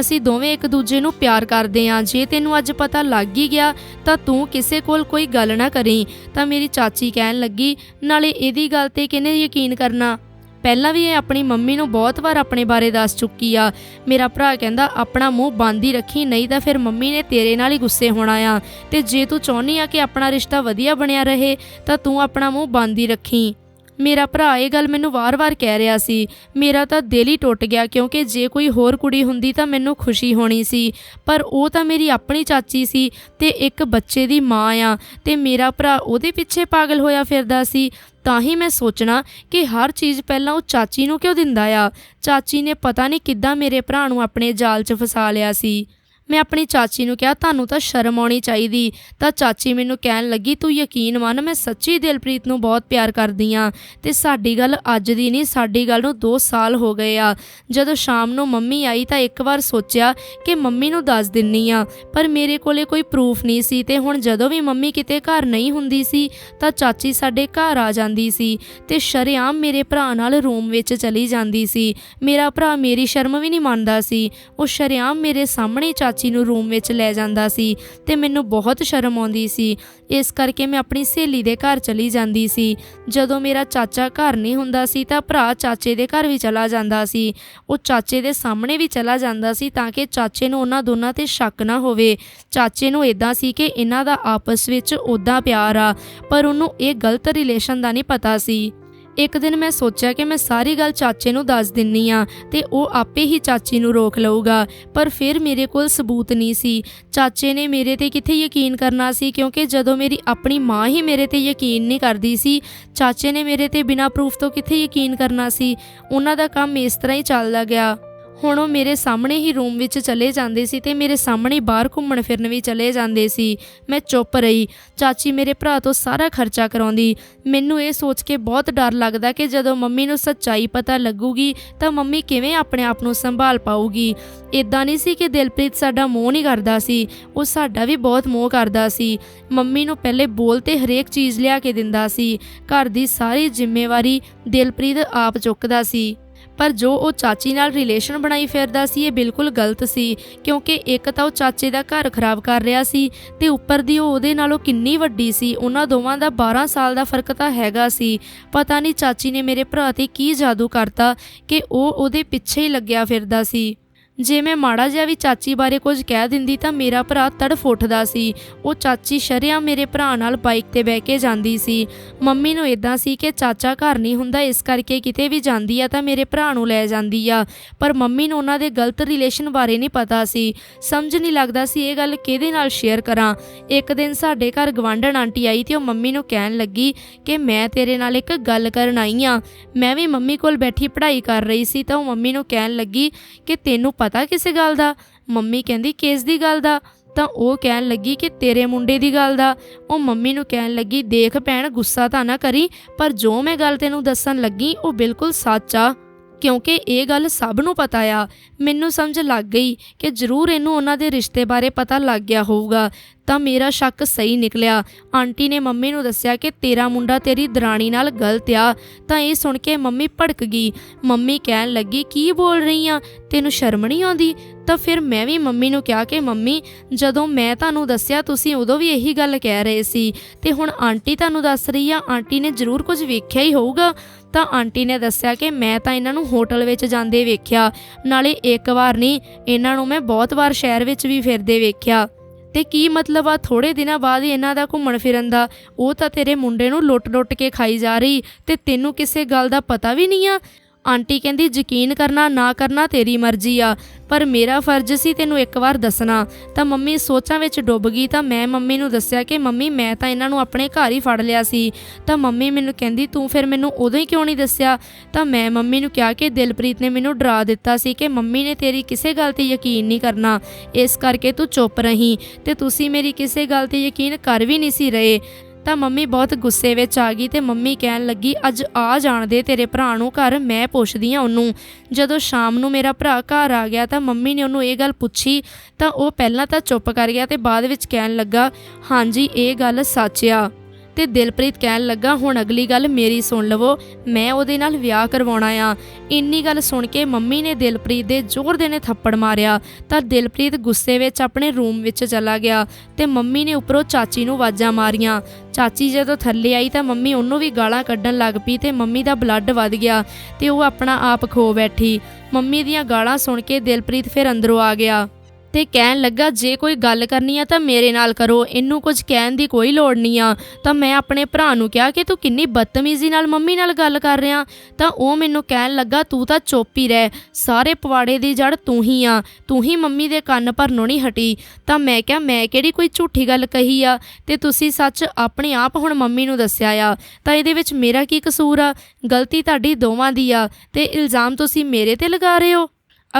ਅਸੀਂ ਦੋਵੇਂ ਇੱਕ ਦੂਜੇ ਨੂੰ ਪਿਆਰ ਕਰਦੇ ਆਂ, ਜੇ ਤੈਨੂੰ ਅੱਜ ਪਤਾ ਲੱਗ ਹੀ ਗਿਆ ਤਾਂ ਤੂੰ ਕਿਸੇ ਕੋਲ ਕੋਈ ਗੱਲ ਨਾ ਕਰੀ। ਤਾਂ ਮੇਰੀ ਚਾਚੀ ਕਹਿਣ ਲੱਗੀ, ਨਾਲੇ ਇਹਦੀ ਗੱਲ ਤੇ ਕਿਹਨੇ ਯਕੀਨ ਕਰਨਾ? ਪਹਿਲਾਂ ਵੀ ਇਹ ਆਪਣੀ ਮੰਮੀ ਨੂੰ ਬਹੁਤ ਵਾਰ ਆਪਣੇ ਬਾਰੇ ਦੱਸ ਚੁੱਕੀ ਆ। ਮੇਰਾ ਭਰਾ ਕਹਿੰਦਾ, ਆਪਣਾ ਮੂੰਹ ਬੰਦ ਹੀ ਰੱਖੀ, ਨਹੀਂ ਤਾਂ ਫਿਰ ਮੰਮੀ ਨੇ ਤੇਰੇ ਨਾਲ ਹੀ ਗੁੱਸੇ ਹੋਣਾ ਆ। ਤੇ ਜੇ ਤੂੰ ਚਾਹੁੰਦੀ ਆ ਕਿ ਆਪਣਾ ਰਿਸ਼ਤਾ ਵਧੀਆ ਬਣਿਆ ਰਹੇ, ਤਾਂ ਤੂੰ ਆਪਣਾ ਮੂੰਹ ਬੰਦ ਹੀ ਰੱਖੀ। ਮੇਰਾ ਭਰਾ ਇਹ ਗੱਲ ਮੈਨੂੰ ਵਾਰ-ਵਾਰ ਕਹਿ ਰਿਹਾ ਸੀ। ਮੇਰਾ ਤਾਂ ਦਿਲ ਹੀ ਟੁੱਟ ਗਿਆ ਕਿਉਂਕਿ ਜੇ ਕੋਈ ਹੋਰ ਕੁੜੀ ਹੁੰਦੀ ਤਾਂ ਮੈਨੂੰ ਖੁਸ਼ੀ ਹੋਣੀ ਸੀ। ਪਰ ਉਹ ਤਾਂ ਮੇਰੀ ਆਪਣੀ ਚਾਚੀ ਸੀ ਤੇ ਇੱਕ ਬੱਚੇ ਦੀ ਮਾਂ ਆ ਤੇ ਮੇਰਾ ਭਰਾ ਉਹਦੇ ਪਿੱਛੇ ਪਾਗਲ ਹੋਇਆ ਫਿਰਦਾ ਸੀ। ਤਾਂ ਹੀ ਮੈਂ ਸੋਚਣਾ ਕਿ ਹਰ ਚੀਜ਼ ਪਹਿਲਾਂ ਉਹ ਚਾਚੀ ਨੂੰ ਕਿਉਂ ਦਿੰਦਾ ਆ? ਚਾਚੀ ਨੇ ਪਤਾ ਨਹੀਂ ਕਿੱਦਾਂ ਮੇਰੇ ਭਰਾ ਨੂੰ ਆਪਣੇ ਜਾਲ 'ਚ ਫਸਾ ਲਿਆ ਸੀ। ਮੈਂ ਆਪਣੀ ਚਾਚੀ ਨੂੰ ਕਿਹਾ, ਤੁਹਾਨੂੰ ਤਾਂ ਸ਼ਰਮ ਆਉਣੀ ਚਾਹੀਦੀ। ਤਾਂ ਚਾਚੀ ਮੈਨੂੰ ਕਹਿਣ ਲੱਗੀ, ਤੂੰ ਯਕੀਨ ਮੰਨ, ਮੈਂ ਸੱਚੀ ਦਿਲਪ੍ਰੀਤ ਨੂੰ ਬਹੁਤ ਪਿਆਰ ਕਰਦੀ ਆ ਤੇ ਸਾਡੀ ਗੱਲ ਅੱਜ ਦੀ ਨਹੀਂ, ਸਾਡੀ ਗੱਲ ਨੂੰ 2 ਸਾਲ ਹੋ ਗਏ ਆ। ਜਦੋਂ ਸ਼ਾਮ ਨੂੰ ਮੰਮੀ ਆਈ ਤਾਂ ਇੱਕ ਵਾਰ ਸੋਚਿਆ ਕਿ ਮੰਮੀ ਨੂੰ ਦੱਸ ਦਿੰਨੀ ਆ, ਪਰ ਮੇਰੇ ਕੋਲੇ ਕੋਈ ਪ੍ਰੂਫ ਨਹੀਂ ਸੀ ਤੇ ਹੁਣ ਜਦੋਂ ਵੀ ਮੰਮੀ ਕਿਤੇ ਘਰ ਨਹੀਂ ਹੁੰਦੀ ਸੀ, ਤਾਂ ਚਾਚੀ ਸਾਡੇ ਘਰ ਆ ਜਾਂਦੀ ਸੀ ਤੇ ਸ਼ਰੇਆਮ ਮੇਰੇ ਭਰਾ ਨਾਲ ਰੂਮ ਵਿੱਚ ਚਲੀ ਜਾਂਦੀ ਸੀ। ਮੇਰਾ ਭਰਾ ਮੇਰੀ ਸ਼ਰਮ ਵੀ ਨਹੀਂ ਮੰਨਦਾ ਸੀ। ਉਹ ਸ਼ਰੇਆਮ ਮੇਰੇ ਸਾਹਮਣੇ ਚਾਚੀ ਚਾਚੀ ਨੂੰ ਰੂਮ ਵਿੱਚ ਲੈ ਜਾਂਦਾ ਸੀ ਤੇ ਮੈਨੂੰ ਬਹੁਤ ਸ਼ਰਮ ਆਉਂਦੀ ਸੀ। ਇਸ ਕਰਕੇ ਮੈਂ ਆਪਣੀ ਸਹੇਲੀ ਦੇ ਘਰ ਚਲੀ ਜਾਂਦੀ ਸੀ। ਜਦੋਂ ਮੇਰਾ ਚਾਚਾ ਘਰ ਨਹੀਂ ਹੁੰਦਾ ਸੀ ਤਾਂ ਭਰਾ ਚਾਚੇ ਦੇ ਘਰ ਵੀ ਚਲਾ ਜਾਂਦਾ ਸੀ। ਉਹ ਚਾਚੇ ਦੇ ਸਾਹਮਣੇ ਵੀ ਚਲਾ ਜਾਂਦਾ ਸੀ ਤਾਂ ਕਿ ਚਾਚੇ ਨੂੰ ਉਹਨਾਂ ਦੋਨਾਂ ਤੇ ਸ਼ੱਕ ਨਾ ਹੋਵੇ। ਚਾਚੇ ਨੂੰ ਇਦਾਂ ਸੀ ਕਿ ਇਹਨਾਂ ਦਾ ਆਪਸ ਵਿੱਚ ਉਦਾਂ ਪਿਆਰ ਆ, ਪਰ ਉਹਨੂੰ ਇਹ ਗਲਤ ਰਿਲੇਸ਼ਨ ਦਾ ਨਹੀਂ ਪਤਾ ਸੀ। ਇੱਕ ਦਿਨ ਮੈਂ ਸੋਚਿਆ ਕਿ ਮੈਂ ਸਾਰੀ ਗੱਲ ਚਾਚੇ ਨੂੰ ਦੱਸ ਦਿੰਨੀ ਆ ਤੇ ਉਹ ਆਪੇ ਹੀ ਚਾਚੀ ਨੂੰ ਰੋਕ ਲਊਗਾ। ਪਰ ਫਿਰ ਮੇਰੇ ਕੋਲ ਸਬੂਤ ਨਹੀਂ ਸੀ। ਚਾਚੇ ਨੇ ਮੇਰੇ ਤੇ ਕਿੱਥੇ ਯਕੀਨ ਕਰਨਾ ਸੀ? ਕਿਉਂਕਿ ਜਦੋਂ ਮੇਰੀ ਆਪਣੀ ਮਾਂ ਹੀ ਮੇਰੇ ਤੇ ਯਕੀਨ ਨਹੀਂ ਕਰਦੀ ਸੀ, ਚਾਚੇ ਨੇ ਮੇਰੇ ਤੇ ਬਿਨਾਂ ਪ੍ਰੂਫ ਤੋਂ ਕਿੱਥੇ ਯਕੀਨ ਕਰਨਾ ਸੀ? ਉਹਨਾਂ ਦਾ ਕੰਮ ਇਸ ਤਰ੍ਹਾਂ ਹੀ ਚੱਲਦਾ ਗਿਆ। ਹੁਣ ਉਹ ਮੇਰੇ ਸਾਹਮਣੇ ਹੀ ਰੂਮ ਵਿੱਚ ਚਲੇ ਜਾਂਦੇ ਸੀ ਤੇ ਮੇਰੇ ਸਾਹਮਣੇ ਬਾਹਰ ਘੁੰਮਣ ਫਿਰਨ ਵੀ ਚਲੇ ਜਾਂਦੇ ਸੀ। ਮੈਂ ਚੁੱਪ ਰਹੀ। ਚਾਚੀ ਮੇਰੇ ਭਰਾ ਤੋਂ ਸਾਰਾ ਖਰਚਾ ਕਰਾਉਂਦੀ। ਮੈਨੂੰ ਇਹ ਸੋਚ ਕੇ ਬਹੁਤ ਡਰ ਲੱਗਦਾ ਕਿ ਜਦੋਂ ਮੰਮੀ ਨੂੰ ਸੱਚਾਈ ਪਤਾ ਲੱਗੂਗੀ ਤਾਂ ਮੰਮੀ ਕਿਵੇਂ ਆਪਣੇ ਆਪ ਨੂੰ ਸੰਭਾਲ ਪਾਊਗੀ। ਇਦਾਂ ਨਹੀਂ ਸੀ ਕਿ ਦਿਲਪ੍ਰੀਤ ਸਾਡਾ ਮੋਹ ਨਹੀਂ ਕਰਦਾ ਸੀ। ਉਹ ਸਾਡਾ ਵੀ ਬਹੁਤ ਮੋਹ ਕਰਦਾ ਸੀ। ਮੰਮੀ ਨੂੰ ਪਹਿਲੇ ਬੋਲ ਤੇ ਹਰੇਕ ਚੀਜ਼ ਲਿਆ ਕੇ ਦਿੰਦਾ ਸੀ। ਘਰ ਦੀ ਸਾਰੀ ਜ਼ਿੰਮੇਵਾਰੀ ਦਿਲਪ੍ਰੀਤ ਆਪ ਚੁੱਕਦਾ ਸੀ। ਪਰ ਜੋ ਉਹ ਚਾਚੀ ਨਾਲ ਰਿਲੇਸ਼ਨ ਬਣਾਈ ਫਿਰਦਾ ਸੀ, ਇਹ ਬਿਲਕੁਲ ਗਲਤ ਸੀ, ਕਿਉਂਕਿ ਇੱਕ ਤਾਂ ਉਹ ਚਾਚੇ ਦਾ ਘਰ ਖਰਾਬ ਕਰ ਰਿਹਾ ਸੀ ਤੇ ਉੱਪਰ ਦੀ ਉਹ ਉਹਦੇ ਨਾਲੋਂ ਕਿੰਨੀ ਵੱਡੀ ਸੀ, ਉਹਨਾਂ ਦੋਵਾਂ ਦਾ 12 ਸਾਲ ਦਾ ਫ਼ਰਕ ਤਾਂ ਹੈਗਾ ਸੀ। ਪਤਾ ਨਹੀਂ ਚਾਚੀ ਨੇ ਮੇਰੇ ਭਰਾ ਤੇ ਕੀ ਜਾਦੂ ਕਰਤਾ ਕਿ ਉਹ ਉਹਦੇ ਪਿੱਛੇ ਹੀ ਲੱਗਿਆ ਫਿਰਦਾ ਸੀ। ਜੇ ਮੈਂ ਮਾੜਾ ਜਿਹਾ ਵੀ ਚਾਚੀ ਬਾਰੇ ਕੁਝ ਕਹਿ ਦਿੰਦੀ ਤਾਂ ਮੇਰਾ ਭਰਾ ਤੜਫ ਉੱਠਦਾ ਸੀ। ਉਹ ਚਾਚੀ ਸ਼ਰਿਆ ਮੇਰੇ ਭਰਾ ਨਾਲ ਬਾਈਕ ਤੇ ਬਹਿ ਕੇ ਜਾਂਦੀ ਸੀ। ਮੰਮੀ ਨੂੰ ਇਦਾਂ ਸੀ ਕਿ ਚਾਚਾ ਘਰ ਨਹੀਂ ਹੁੰਦਾ, ਇਸ ਕਰਕੇ ਕਿਤੇ ਵੀ ਜਾਂਦੀ ਆ ਤਾਂ ਮੇਰੇ ਭਰਾ ਨੂੰ ਲੈ ਜਾਂਦੀ ਆ। ਪਰ ਮੰਮੀ ਨੂੰ ਉਹਨਾਂ ਦੇ ਗਲਤ ਰਿਲੇਸ਼ਨ ਬਾਰੇ ਨਹੀਂ ਪਤਾ ਸੀ। ਸਮਝ ਨਹੀਂ ਲੱਗਦਾ ਸੀ ਇਹ ਗੱਲ ਕਿਹਦੇ ਨਾਲ ਸ਼ੇਅਰ ਕਰਾਂ। ਇੱਕ ਦਿਨ ਸਾਡੇ ਘਰ ਗਵਾਂਢਣ ਆਂਟੀ ਆਈ ਤੇ ਉਹ ਮੰਮੀ ਨੂੰ ਕਹਿਣ ਲੱਗੀ ਕਿ ਮੈਂ ਤੇਰੇ ਨਾਲ ਇੱਕ ਗੱਲ ਕਰਨ ਆਈ ਆ। ਮੈਂ ਵੀ ਮੰਮੀ ਕੋਲ ਬੈਠੀ ਪੜ੍ਹਾਈ ਕਰ ਰਹੀ ਸੀ ਤਾਂ ਉਹ ਮੰਮੀ ਨੂੰ ਕਹਿਣ ਲੱਗੀ ਕਿ ਤੈਨੂੰ ਪਤਾ ਕਿਸੇ ਗੱਲ ਦਾ? ਮੰਮੀ ਕਹਿੰਦੀ, ਕਿਸ ਦੀ ਗੱਲ ਦਾ? ਤਾਂ ਉਹ ਕਹਿਣ ਲੱਗੀ ਕਿ ਤੇਰੇ ਮੁੰਡੇ ਦੀ ਗੱਲ ਦਾ। ਉਹ ਮੰਮੀ ਨੂੰ ਕਹਿਣ ਲੱਗੀ, ਦੇਖ ਭੈਣ, ਗੁੱਸਾ ਤਾਂ ਨਾ ਕਰੀ, ਪਰ ਜੋ ਮੈਂ ਗੱਲ ਤੈਨੂੰ ਦੱਸਣ ਲੱਗੀ, ਉਹ ਬਿਲਕੁਲ ਸੱਚ ਆ। ਕਿਉਂਕਿ ਇਹ ਗੱਲ ਸਭ ਨੂੰ ਪਤਾ ਆ। ਮੈਨੂੰ ਸਮਝ ਲੱਗ ਗਈ ਕਿ ਜ਼ਰੂਰ ਇਹਨੂੰ ਉਹਨਾਂ ਦੇ ਰਿਸ਼ਤੇ ਬਾਰੇ ਪਤਾ ਲੱਗ ਗਿਆ ਹੋਊਗਾ। ਤਾਂ ਮੇਰਾ ਸ਼ੱਕ ਸਹੀ ਨਿਕਲਿਆ। ਆਂਟੀ ਨੇ ਮੰਮੀ ਨੂੰ ਦੱਸਿਆ ਕਿ ਤੇਰਾ ਮੁੰਡਾ ਤੇਰੀ ਦਰਾਣੀ ਨਾਲ ਗਲਤ ਆ। ਤਾਂ ਇਹ ਸੁਣ ਕੇ ਮੰਮੀ ਭੜਕ ਗਈ। ਮੰਮੀ ਕਹਿਣ ਲੱਗੀ, ਕੀ ਬੋਲ ਰਹੀ ਆ? ਤੈਨੂੰ ਸ਼ਰਮ ਨਹੀਂ ਆਉਂਦੀ? ਤਾਂ ਫਿਰ ਮੈਂ ਵੀ ਮੰਮੀ ਨੂੰ ਕਿਹਾ ਕਿ, ਮੰਮੀ, ਜਦੋਂ ਮੈਂ ਤੁਹਾਨੂੰ ਦੱਸਿਆ, ਤੁਸੀਂ ਉਦੋਂ ਵੀ ਇਹੀ ਗੱਲ ਕਹਿ ਰਹੇ ਸੀ। ਤੇ ਹੁਣ ਆਂਟੀ ਤੁਹਾਨੂੰ ਦੱਸ ਰਹੀ ਆ। ਆਂਟੀ ਨੇ ਜ਼ਰੂਰ ਕੁਝ ਵੇਖਿਆ ਹੀ ਹੋਊਗਾ। ਤਾਂ ਆਂਟੀ ਨੇ ਦੱਸਿਆ ਕਿ ਮੈਂ ਤਾਂ ਇਹਨਾਂ ਨੂੰ ਹੋਟਲ ਵਿੱਚ ਜਾਂਦੇ ਵੇਖਿਆ, ਨਾਲੇ ਇੱਕ ਵਾਰ ਨਹੀਂ, ਇਹਨਾਂ ਨੂੰ ਮੈਂ ਬਹੁਤ ਵਾਰ ਸ਼ਹਿਰ ਵਿੱਚ ਵੀ ਫਿਰਦੇ ਵੇਖਿਆ। ਤੇ ਕੀ ਮਤਲਬ ਆ ਥੋੜੇ ਦਿਨਾਂ ਬਾਅਦ ਇਹਨਾਂ ਦਾ ਘੁੰਮਣ ਫਿਰਨ ਦਾ, ਉਹ ਤਾਂ ਤੇਰੇ ਮੁੰਡੇ ਨੂੰ ਲੁੱਟ-ਲੁੱਟ ਕੇ ਖਾਈ ਜਾ ਰਹੀ, ਤੇ ਤੈਨੂੰ ਕਿਸੇ ਗੱਲ ਦਾ ਪਤਾ ਵੀ ਨਹੀਂ ਆ? ਆਂਟੀ ਕਹਿੰਦੀ, ਯਕੀਨ ਕਰਨਾ, ਨਾ ਕਰਨਾ ਤੇਰੀ ਮਰਜ਼ੀ ਆ, ਪਰ ਮੇਰਾ ਫਰਜ਼ ਸੀ ਤੈਨੂੰ ਇੱਕ ਵਾਰ ਦੱਸਣਾ। ਤਾਂ ਮੰਮੀ ਸੋਚਾਂ ਵਿੱਚ ਡੁੱਬ ਗਈ, ਤਾਂ ਮੈਂ ਮੰਮੀ ਨੂੰ ਦੱਸਿਆ ਕਿ, ਮੰਮੀ, ਮੈਂ ਤਾਂ ਇਹਨਾਂ ਨੂੰ ਆਪਣੇ ਘਰ ਹੀ ਫੜ ਲਿਆ ਸੀ। ਤਾਂ ਮੰਮੀ ਮੈਨੂੰ ਕਹਿੰਦੀ, ਤੂੰ ਫਿਰ ਮੈਨੂੰ ਉਦੋਂ ਹੀ ਕਿਉਂ ਨਹੀਂ ਦੱਸਿਆ? ਤਾਂ ਮੈਂ ਮੰਮੀ ਨੂੰ ਕਿਹਾ ਕਿ ਦਿਲਪ੍ਰੀਤ ਨੇ ਮੈਨੂੰ ਡਰਾ ਦਿੱਤਾ ਸੀ ਕਿ ਮੰਮੀ ਨੇ ਤੇਰੀ ਕਿਸੇ ਗੱਲ ਤੇ ਯਕੀਨ ਨਹੀਂ ਕਰਨਾ। ਇਸ ਕਰਕੇ ਤੂੰ ਚੁੱਪ ਰਹੀ ਤੇ ਤੁਸੀਂ ਮੇਰੀ ਕਿਸੇ ਗੱਲ ਤੇ ਯਕੀਨ ਕਰ ਵੀ ਨਹੀਂ ਸੀ ਰਹੇ। ਤਾਂ ਮੰਮੀ ਬਹੁਤ ਗੁੱਸੇ ਵਿੱਚ ਆ ਗਈ ਤੇ ਮੰਮੀ ਕਹਿਣ ਲੱਗੀ, ਅੱਜ ਆ ਜਾਣ ਦੇ, ਤੇਰੇ ਭਰਾ ਨੂੰ ਘਰ ਮੈਂ ਪੁੱਛਦੀ ਆ ਉਹਨੂੰ। ਜਦੋਂ ਸ਼ਾਮ ਨੂੰ ਮੇਰਾ ਭਰਾ ਘਰ ਆ ਗਿਆ ਤਾਂ ਮੰਮੀ ਨੇ ਉਹਨੂੰ ਇਹ ਗੱਲ ਪੁੱਛੀ, ਤਾਂ ਉਹ ਪਹਿਲਾਂ ਤਾਂ ਚੁੱਪ ਕਰ ਗਿਆ ਤੇ ਬਾਅਦ ਵਿੱਚ ਕਹਿਣ ਲੱਗਾ, ਹਾਂਜੀ, ਇਹ ਗੱਲ ਸੱਚ ਆ। ਤੇ ਦਿਲਪ੍ਰੀਤ ਕਹਿਣ ਲੱਗਾ, ਹੁਣ ਅਗਲੀ ਗੱਲ ਮੇਰੀ ਸੁਣ ਲਵੋ, ਮੈਂ ਉਹਦੇ ਨਾਲ ਵਿਆਹ ਕਰਵਾਉਣਾ ਆ। ਇੰਨੀ ਗੱਲ ਸੁਣ ਕੇ ਮੰਮੀ ਨੇ ਦਿਲਪ੍ਰੀਤ ਦੇ ਜ਼ੋਰ ਦੇ ਨੇ ਥੱਪੜ ਮਾਰਿਆ, ਤਾਂ ਦਿਲਪ੍ਰੀਤ ਗੁੱਸੇ ਵਿੱਚ ਆਪਣੇ ਰੂਮ ਵਿੱਚ ਚਲਾ ਗਿਆ ਤੇ ਮੰਮੀ ਨੇ ਉੱਪਰੋਂ ਚਾਚੀ ਨੂੰ ਆਵਾਜ਼ਾਂ ਮਾਰੀਆਂ। ਚਾਚੀ ਜਦੋਂ ਥੱਲੇ ਆਈ ਤਾਂ ਮੰਮੀ ਉਹਨੂੰ ਵੀ ਗਾਲਾਂ ਕੱਢਣ ਲੱਗ ਪਈ ਤੇ ਮੰਮੀ ਦਾ ਬਲੱਡ ਵੱਧ ਗਿਆ ਤੇ ਉਹ ਆਪਣਾ ਆਪ ਖੋ ਬੈਠੀ। ਮੰਮੀ ਦੀਆਂ ਗਾਲਾਂ ਸੁਣ ਕੇ ਦਿਲਪ੍ਰੀਤ ਫਿਰ ਅੰਦਰੋਂ ਆ ਗਿਆ। ਤੇ ਕਹਿਣ ਲੱਗਾ, ਜੇ ਕੋਈ ਗੱਲ ਕਰਨੀ ਆ ਤਾਂ ਮੇਰੇ ਨਾਲ ਕਰੋ, ਇਹਨੂੰ ਕੁਝ ਕਹਿਣ ਦੀ ਕੋਈ ਲੋੜ ਨਹੀਂ ਆ। ਤਾਂ ਮੈਂ ਆਪਣੇ ਭਰਾ ਨੂੰ ਕਿਹਾ ਕਿ ਤੂੰ ਕਿੰਨੀ ਬਦਤਮੀਜ਼ੀ ਨਾਲ ਮੰਮੀ ਨਾਲ ਗੱਲ ਕਰ ਰਿਹਾ। ਤਾਂ ਉਹ ਮੈਨੂੰ ਕਹਿਣ ਲੱਗਾ, ਤੂੰ ਤਾਂ ਚੁੱਪ ਹੀ ਰਹਿ, ਸਾਰੇ ਪਵਾੜੇ ਦੀ ਜੜ ਤੂੰ ਹੀ ਆ, ਤੂੰ ਹੀ ਮੰਮੀ ਦੇ ਕੰਨ ਭਰਨੋਂ ਨਹੀਂ ਹਟੀ। ਤਾਂ ਮੈਂ ਕਿਹਾ, ਮੈਂ ਕਿਹੜੀ ਕੋਈ ਝੂਠੀ ਗੱਲ ਕਹੀ ਆ? ਤੇ ਤੁਸੀਂ ਸੱਚ ਆਪਣੇ ਆਪ ਹੁਣ ਮੰਮੀ ਨੂੰ ਦੱਸਿਆ ਆ। ਤਾਂ ਇਹਦੇ ਵਿੱਚ ਮੇਰਾ ਕੀ ਕਸੂਰ ਆ? ਗਲਤੀ ਤੁਹਾਡੀ ਦੋਵਾਂ ਦੀ ਆ। ਤੇ ਇਲਜ਼ਾਮ ਤੁਸੀਂ ਮੇਰੇ ਤੇ ਲਗਾ ਰਹੇ ਹੋ?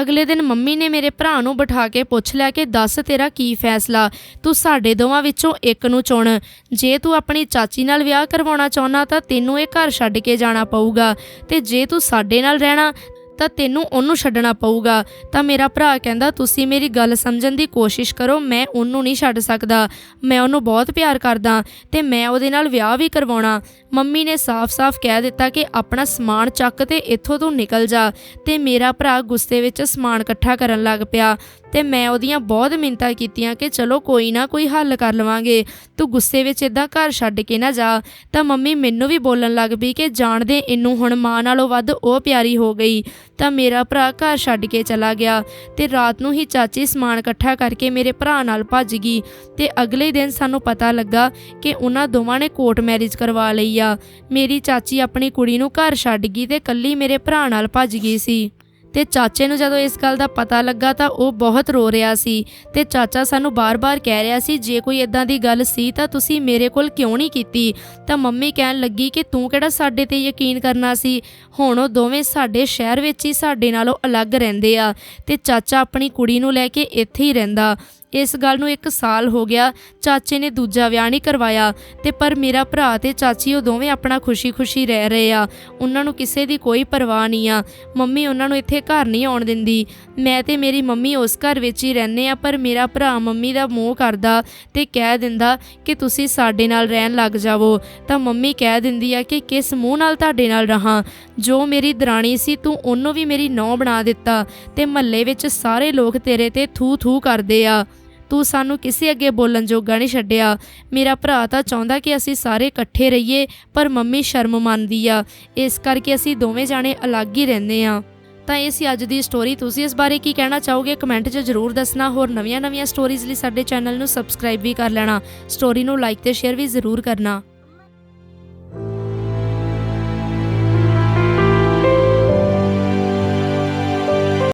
ਅਗਲੇ ਦਿਨ ਮੰਮੀ ਨੇ ਮੇਰੇ ਭਰਾ ਨੂੰ ਬਿਠਾ ਕੇ ਪੁੱਛ ਲਿਆ ਕਿ ਦੱਸ ਤੇਰਾ ਕੀ ਫੈਸਲਾ? ਤੂੰ ਸਾਡੇ ਦੋਵਾਂ ਵਿੱਚੋਂ ਇੱਕ ਨੂੰ ਚੁਣ। ਜੇ ਤੂੰ ਆਪਣੀ ਚਾਚੀ ਨਾਲ ਵਿਆਹ ਕਰਵਾਉਣਾ ਚਾਹੁੰਦਾ ਤਾਂ ਤੈਨੂੰ ਇਹ ਘਰ ਛੱਡ ਕੇ ਜਾਣਾ ਪਊਗਾ। ਤੇ ਜੇ ਤੂੰ ਸਾਡੇ ਨਾਲ ਰਹਿਣਾ ਤਾਂ ਤੈਨੂੰ ਉਹਨੂੰ ਛੱਡਣਾ ਪਊਗਾ। ਤਾਂ ਮੇਰਾ ਭਰਾ ਕਹਿੰਦਾ, ਤੁਸੀਂ ਮੇਰੀ ਗੱਲ ਸਮਝਣ ਦੀ ਕੋਸ਼ਿਸ਼ ਕਰੋ, ਮੈਂ ਉਹਨੂੰ ਨਹੀਂ ਛੱਡ ਸਕਦਾ। ਮੈਂ ਉਹਨੂੰ ਬਹੁਤ ਪਿਆਰ ਕਰਦਾ ਤੇ ਮੈਂ ਉਹਦੇ ਨਾਲ ਵਿਆਹ ਵੀ ਕਰਵਾਉਣਾ। ਮੰਮੀ ਨੇ ਸਾਫ਼-ਸਾਫ਼ ਕਹਿ ਦਿੱਤਾ ਕਿ ਆਪਣਾ ਸਮਾਨ ਚੱਕ ਤੇ ਇੱਥੋਂ ਤੂੰ ਨਿਕਲ ਜਾ ਤੇ ਮੇਰਾ ਭਰਾ ਗੁੱਸੇ ਵਿੱਚ ਸਮਾਨ ਇਕੱਠਾ ਕਰਨ ਲੱਗ ਪਿਆ ਤੇ ਮੈਂ ਉਹਦੀਆਂ ਬਹੁਤ ਮਿੰਨਤਾਂ ਕੀਤੀਆਂ ਕਿ ਚਲੋ ਕੋਈ ਨਾ, ਕੋਈ ਹੱਲ ਕਰ ਲਵਾਂਗੇ। ਤੂੰ ਗੁੱਸੇ ਵਿੱਚ ਇਦਾਂ ਘਰ ਛੱਡ ਕੇ ਨਾ ਜਾ। ਤਾਂ ਮੰਮੀ ਮੈਨੂੰ ਵੀ ਬੋਲਣ ਲੱਗ ਪਈ ਕਿ ਜਾਣਦੇ ਇਹਨੂੰ ਹੁਣ ਮਾਂ ਨਾਲੋਂ ਵੱਧ ਉਹ ਪਿਆਰੀ ਹੋ ਗਈ। ਤਾਂ ਮੇਰਾ ਭਰਾ ਘਰ ਛੱਡ ਕੇ ਚਲਾ ਗਿਆ ਤੇ ਰਾਤ ਨੂੰ ਹੀ ਚਾਚੀ ਸਮਾਨ ਇਕੱਠਾ ਕਰਕੇ ਮੇਰੇ ਭਰਾ ਨਾਲ ਭੱਜ ਗਈ ਤੇ ਅਗਲੇ ਦਿਨ ਸਾਨੂੰ ਪਤਾ ਲੱਗਾ ਕਿ ਉਹਨਾਂ ਦੋਵਾਂ ਨੇ ਕੋਰਟ ਮੈਰਿਜ ਕਰਵਾ ਲਈ ਆ। ਮੇਰੀ ਚਾਚੀ ਆਪਣੀ ਕੁੜੀ ਨੂੰ ਘਰ ਛੱਡ ਗਈ ਤੇ ਕੱਲੀ ਮੇਰੇ ਭਰਾ ਨਾਲ ਭੱਜ ਗਈ ਸੀ। ਤੇ ਚਾਚੇ ਨੂੰ ਜਦੋਂ ਇਸ ਗੱਲ ਦਾ ਪਤਾ ਲੱਗਾ ਤਾਂ ਉਹ ਬਹੁਤ ਰੋ ਰਿਹਾ ਸੀ ਤੇ ਚਾਚਾ ਸਾਨੂੰ ਬਾਰ-ਬਾਰ ਕਹਿ ਰਿਹਾ ਸੀ, ਜੇ ਕੋਈ ਇਦਾਂ ਦੀ ਗੱਲ ਸੀ ਤਾਂ ਤੁਸੀਂ ਮੇਰੇ ਕੋਲ ਕਿਉਂ ਨਹੀਂ ਕੀਤੀ? ਤਾਂ ਮੰਮੀ ਕਹਿਣ ਲੱਗੀ ਕਿ ਤੂੰ ਕਿਹੜਾ ਸਾਡੇ ਤੇ ਯਕੀਨ ਕਰਨਾ ਸੀ? ਹੁਣ ਉਹ ਦੋਵੇਂ ਸਾਡੇ ਸ਼ਹਿਰ ਵਿੱਚ ਹੀ ਸਾਡੇ ਨਾਲੋਂ ਅਲੱਗ ਰਹਿੰਦੇ ਆ ਤੇ ਚਾਚਾ ਆਪਣੀ ਕੁੜੀ ਨੂੰ ਲੈ ਕੇ ਇੱਥੇ ਹੀ ਰਹਿੰਦਾ। ਇਸ ਗੱਲ ਨੂੰ 1 ਸਾਲ ਹੋ ਗਿਆ, ਚਾਚੇ ਨੇ ਦੂਜਾ ਵਿਆਹ ਨਹੀਂ ਕਰਵਾਇਆ ਤੇ ਪਰ ਮੇਰਾ ਭਰਾ ਤੇ ਚਾਚੀ ਉਹ ਦੋਵੇਂ ਆਪਣਾ ਖੁਸ਼ੀ-ਖੁਸ਼ੀ ਰਹਿ ਰਹੇ ਆ। ਉਹਨਾਂ ਨੂੰ ਕਿਸੇ ਦੀ ਕੋਈ ਪਰਵਾਹ ਨਹੀਂ ਆ। ਮੰਮੀ ਉਹਨਾਂ ਨੂੰ ਇੱਥੇ ਘਰ ਨਹੀਂ ਆਉਣ ਦਿੰਦੀ। ਮੈਂ ਤੇ ਮੇਰੀ ਮੰਮੀ ਉਸ ਘਰ ਵਿੱਚ ਹੀ ਰਹਿੰਦੇ ਆ, ਪਰ ਮੇਰਾ ਭਰਾ ਮੰਮੀ ਦਾ ਮੂੰਹ ਕਰਦਾ ਤੇ ਕਹਿ ਦਿੰਦਾ ਕਿ ਤੁਸੀਂ ਸਾਡੇ ਨਾਲ ਰਹਿਣ ਲੱਗ ਜਾਵੋ। ਤਾਂ ਮੰਮੀ ਕਹਿ ਦਿੰਦੀ ਆ ਕਿ ਕਿਸ ਮੂੰਹ ਨਾਲ ਤੁਹਾਡੇ ਨਾਲ ਰਹਾ? ਜੋ ਮੇਰੀ ਦਰਾਣੀ ਸੀ, ਤੂੰ ਉਹਨੂੰ ਵੀ ਮੇਰੀ ਨੌ ਬਣਾ ਦਿੱਤਾ ਤੇ ਮਹੱਲੇ ਵਿੱਚ ਸਾਰੇ ਲੋਕ ਤੇਰੇ ਤੇ ਥੂ ਥੂ ਕਰਦੇ ਆ। ਤੂੰ ਸਾਨੂੰ ਕਿਸੇ ਅੱਗੇ ਬੋਲਣ ਜੋਗਾ ਨਹੀਂ ਛੱਡਿਆ। ਮੇਰਾ ਭਰਾ ਤਾਂ ਚਾਹੁੰਦਾ ਕਿ ਅਸੀਂ ਸਾਰੇ ਇਕੱਠੇ ਰਹੀਏ, ਪਰ ਮੰਮੀ ਸ਼ਰਮ ਮੰਨਦੀ ਆ। ਇਸ ਕਰਕੇ ਅਸੀਂ ਦੋਵੇਂ ਜਾਣੇ ਅਲੱਗ ਹੀ ਰਹਿੰਦੇ ਆ। ਤਾਂ ਇਹ ਸੀ ਅੱਜ ਦੀ ਸਟੋਰੀ ਤੁਸੀਂ ਇਸ ਬਾਰੇ ਕੀ ਕਹਿਣਾ ਚਾਹੋਗੇ? ਕਮੈਂਟ 'ਚ ਜ਼ਰੂਰ ਦੱਸਣਾ। ਹੋਰ ਨਵੀਆਂ-ਨਵੀਆਂ ਸਟੋਰੀਜ਼ ਲਈ ਸਾਡੇ ਚੈਨਲ ਨੂੰ ਸਬਸਕ੍ਰਾਈਬ ਵੀ ਕਰ ਲੈਣਾ। ਸਟੋਰੀ ਨੂੰ ਲਾਈਕ ਤੇ ਸ਼ੇਅਰ ਵੀ ਜ਼ਰੂਰ ਕਰਨਾ।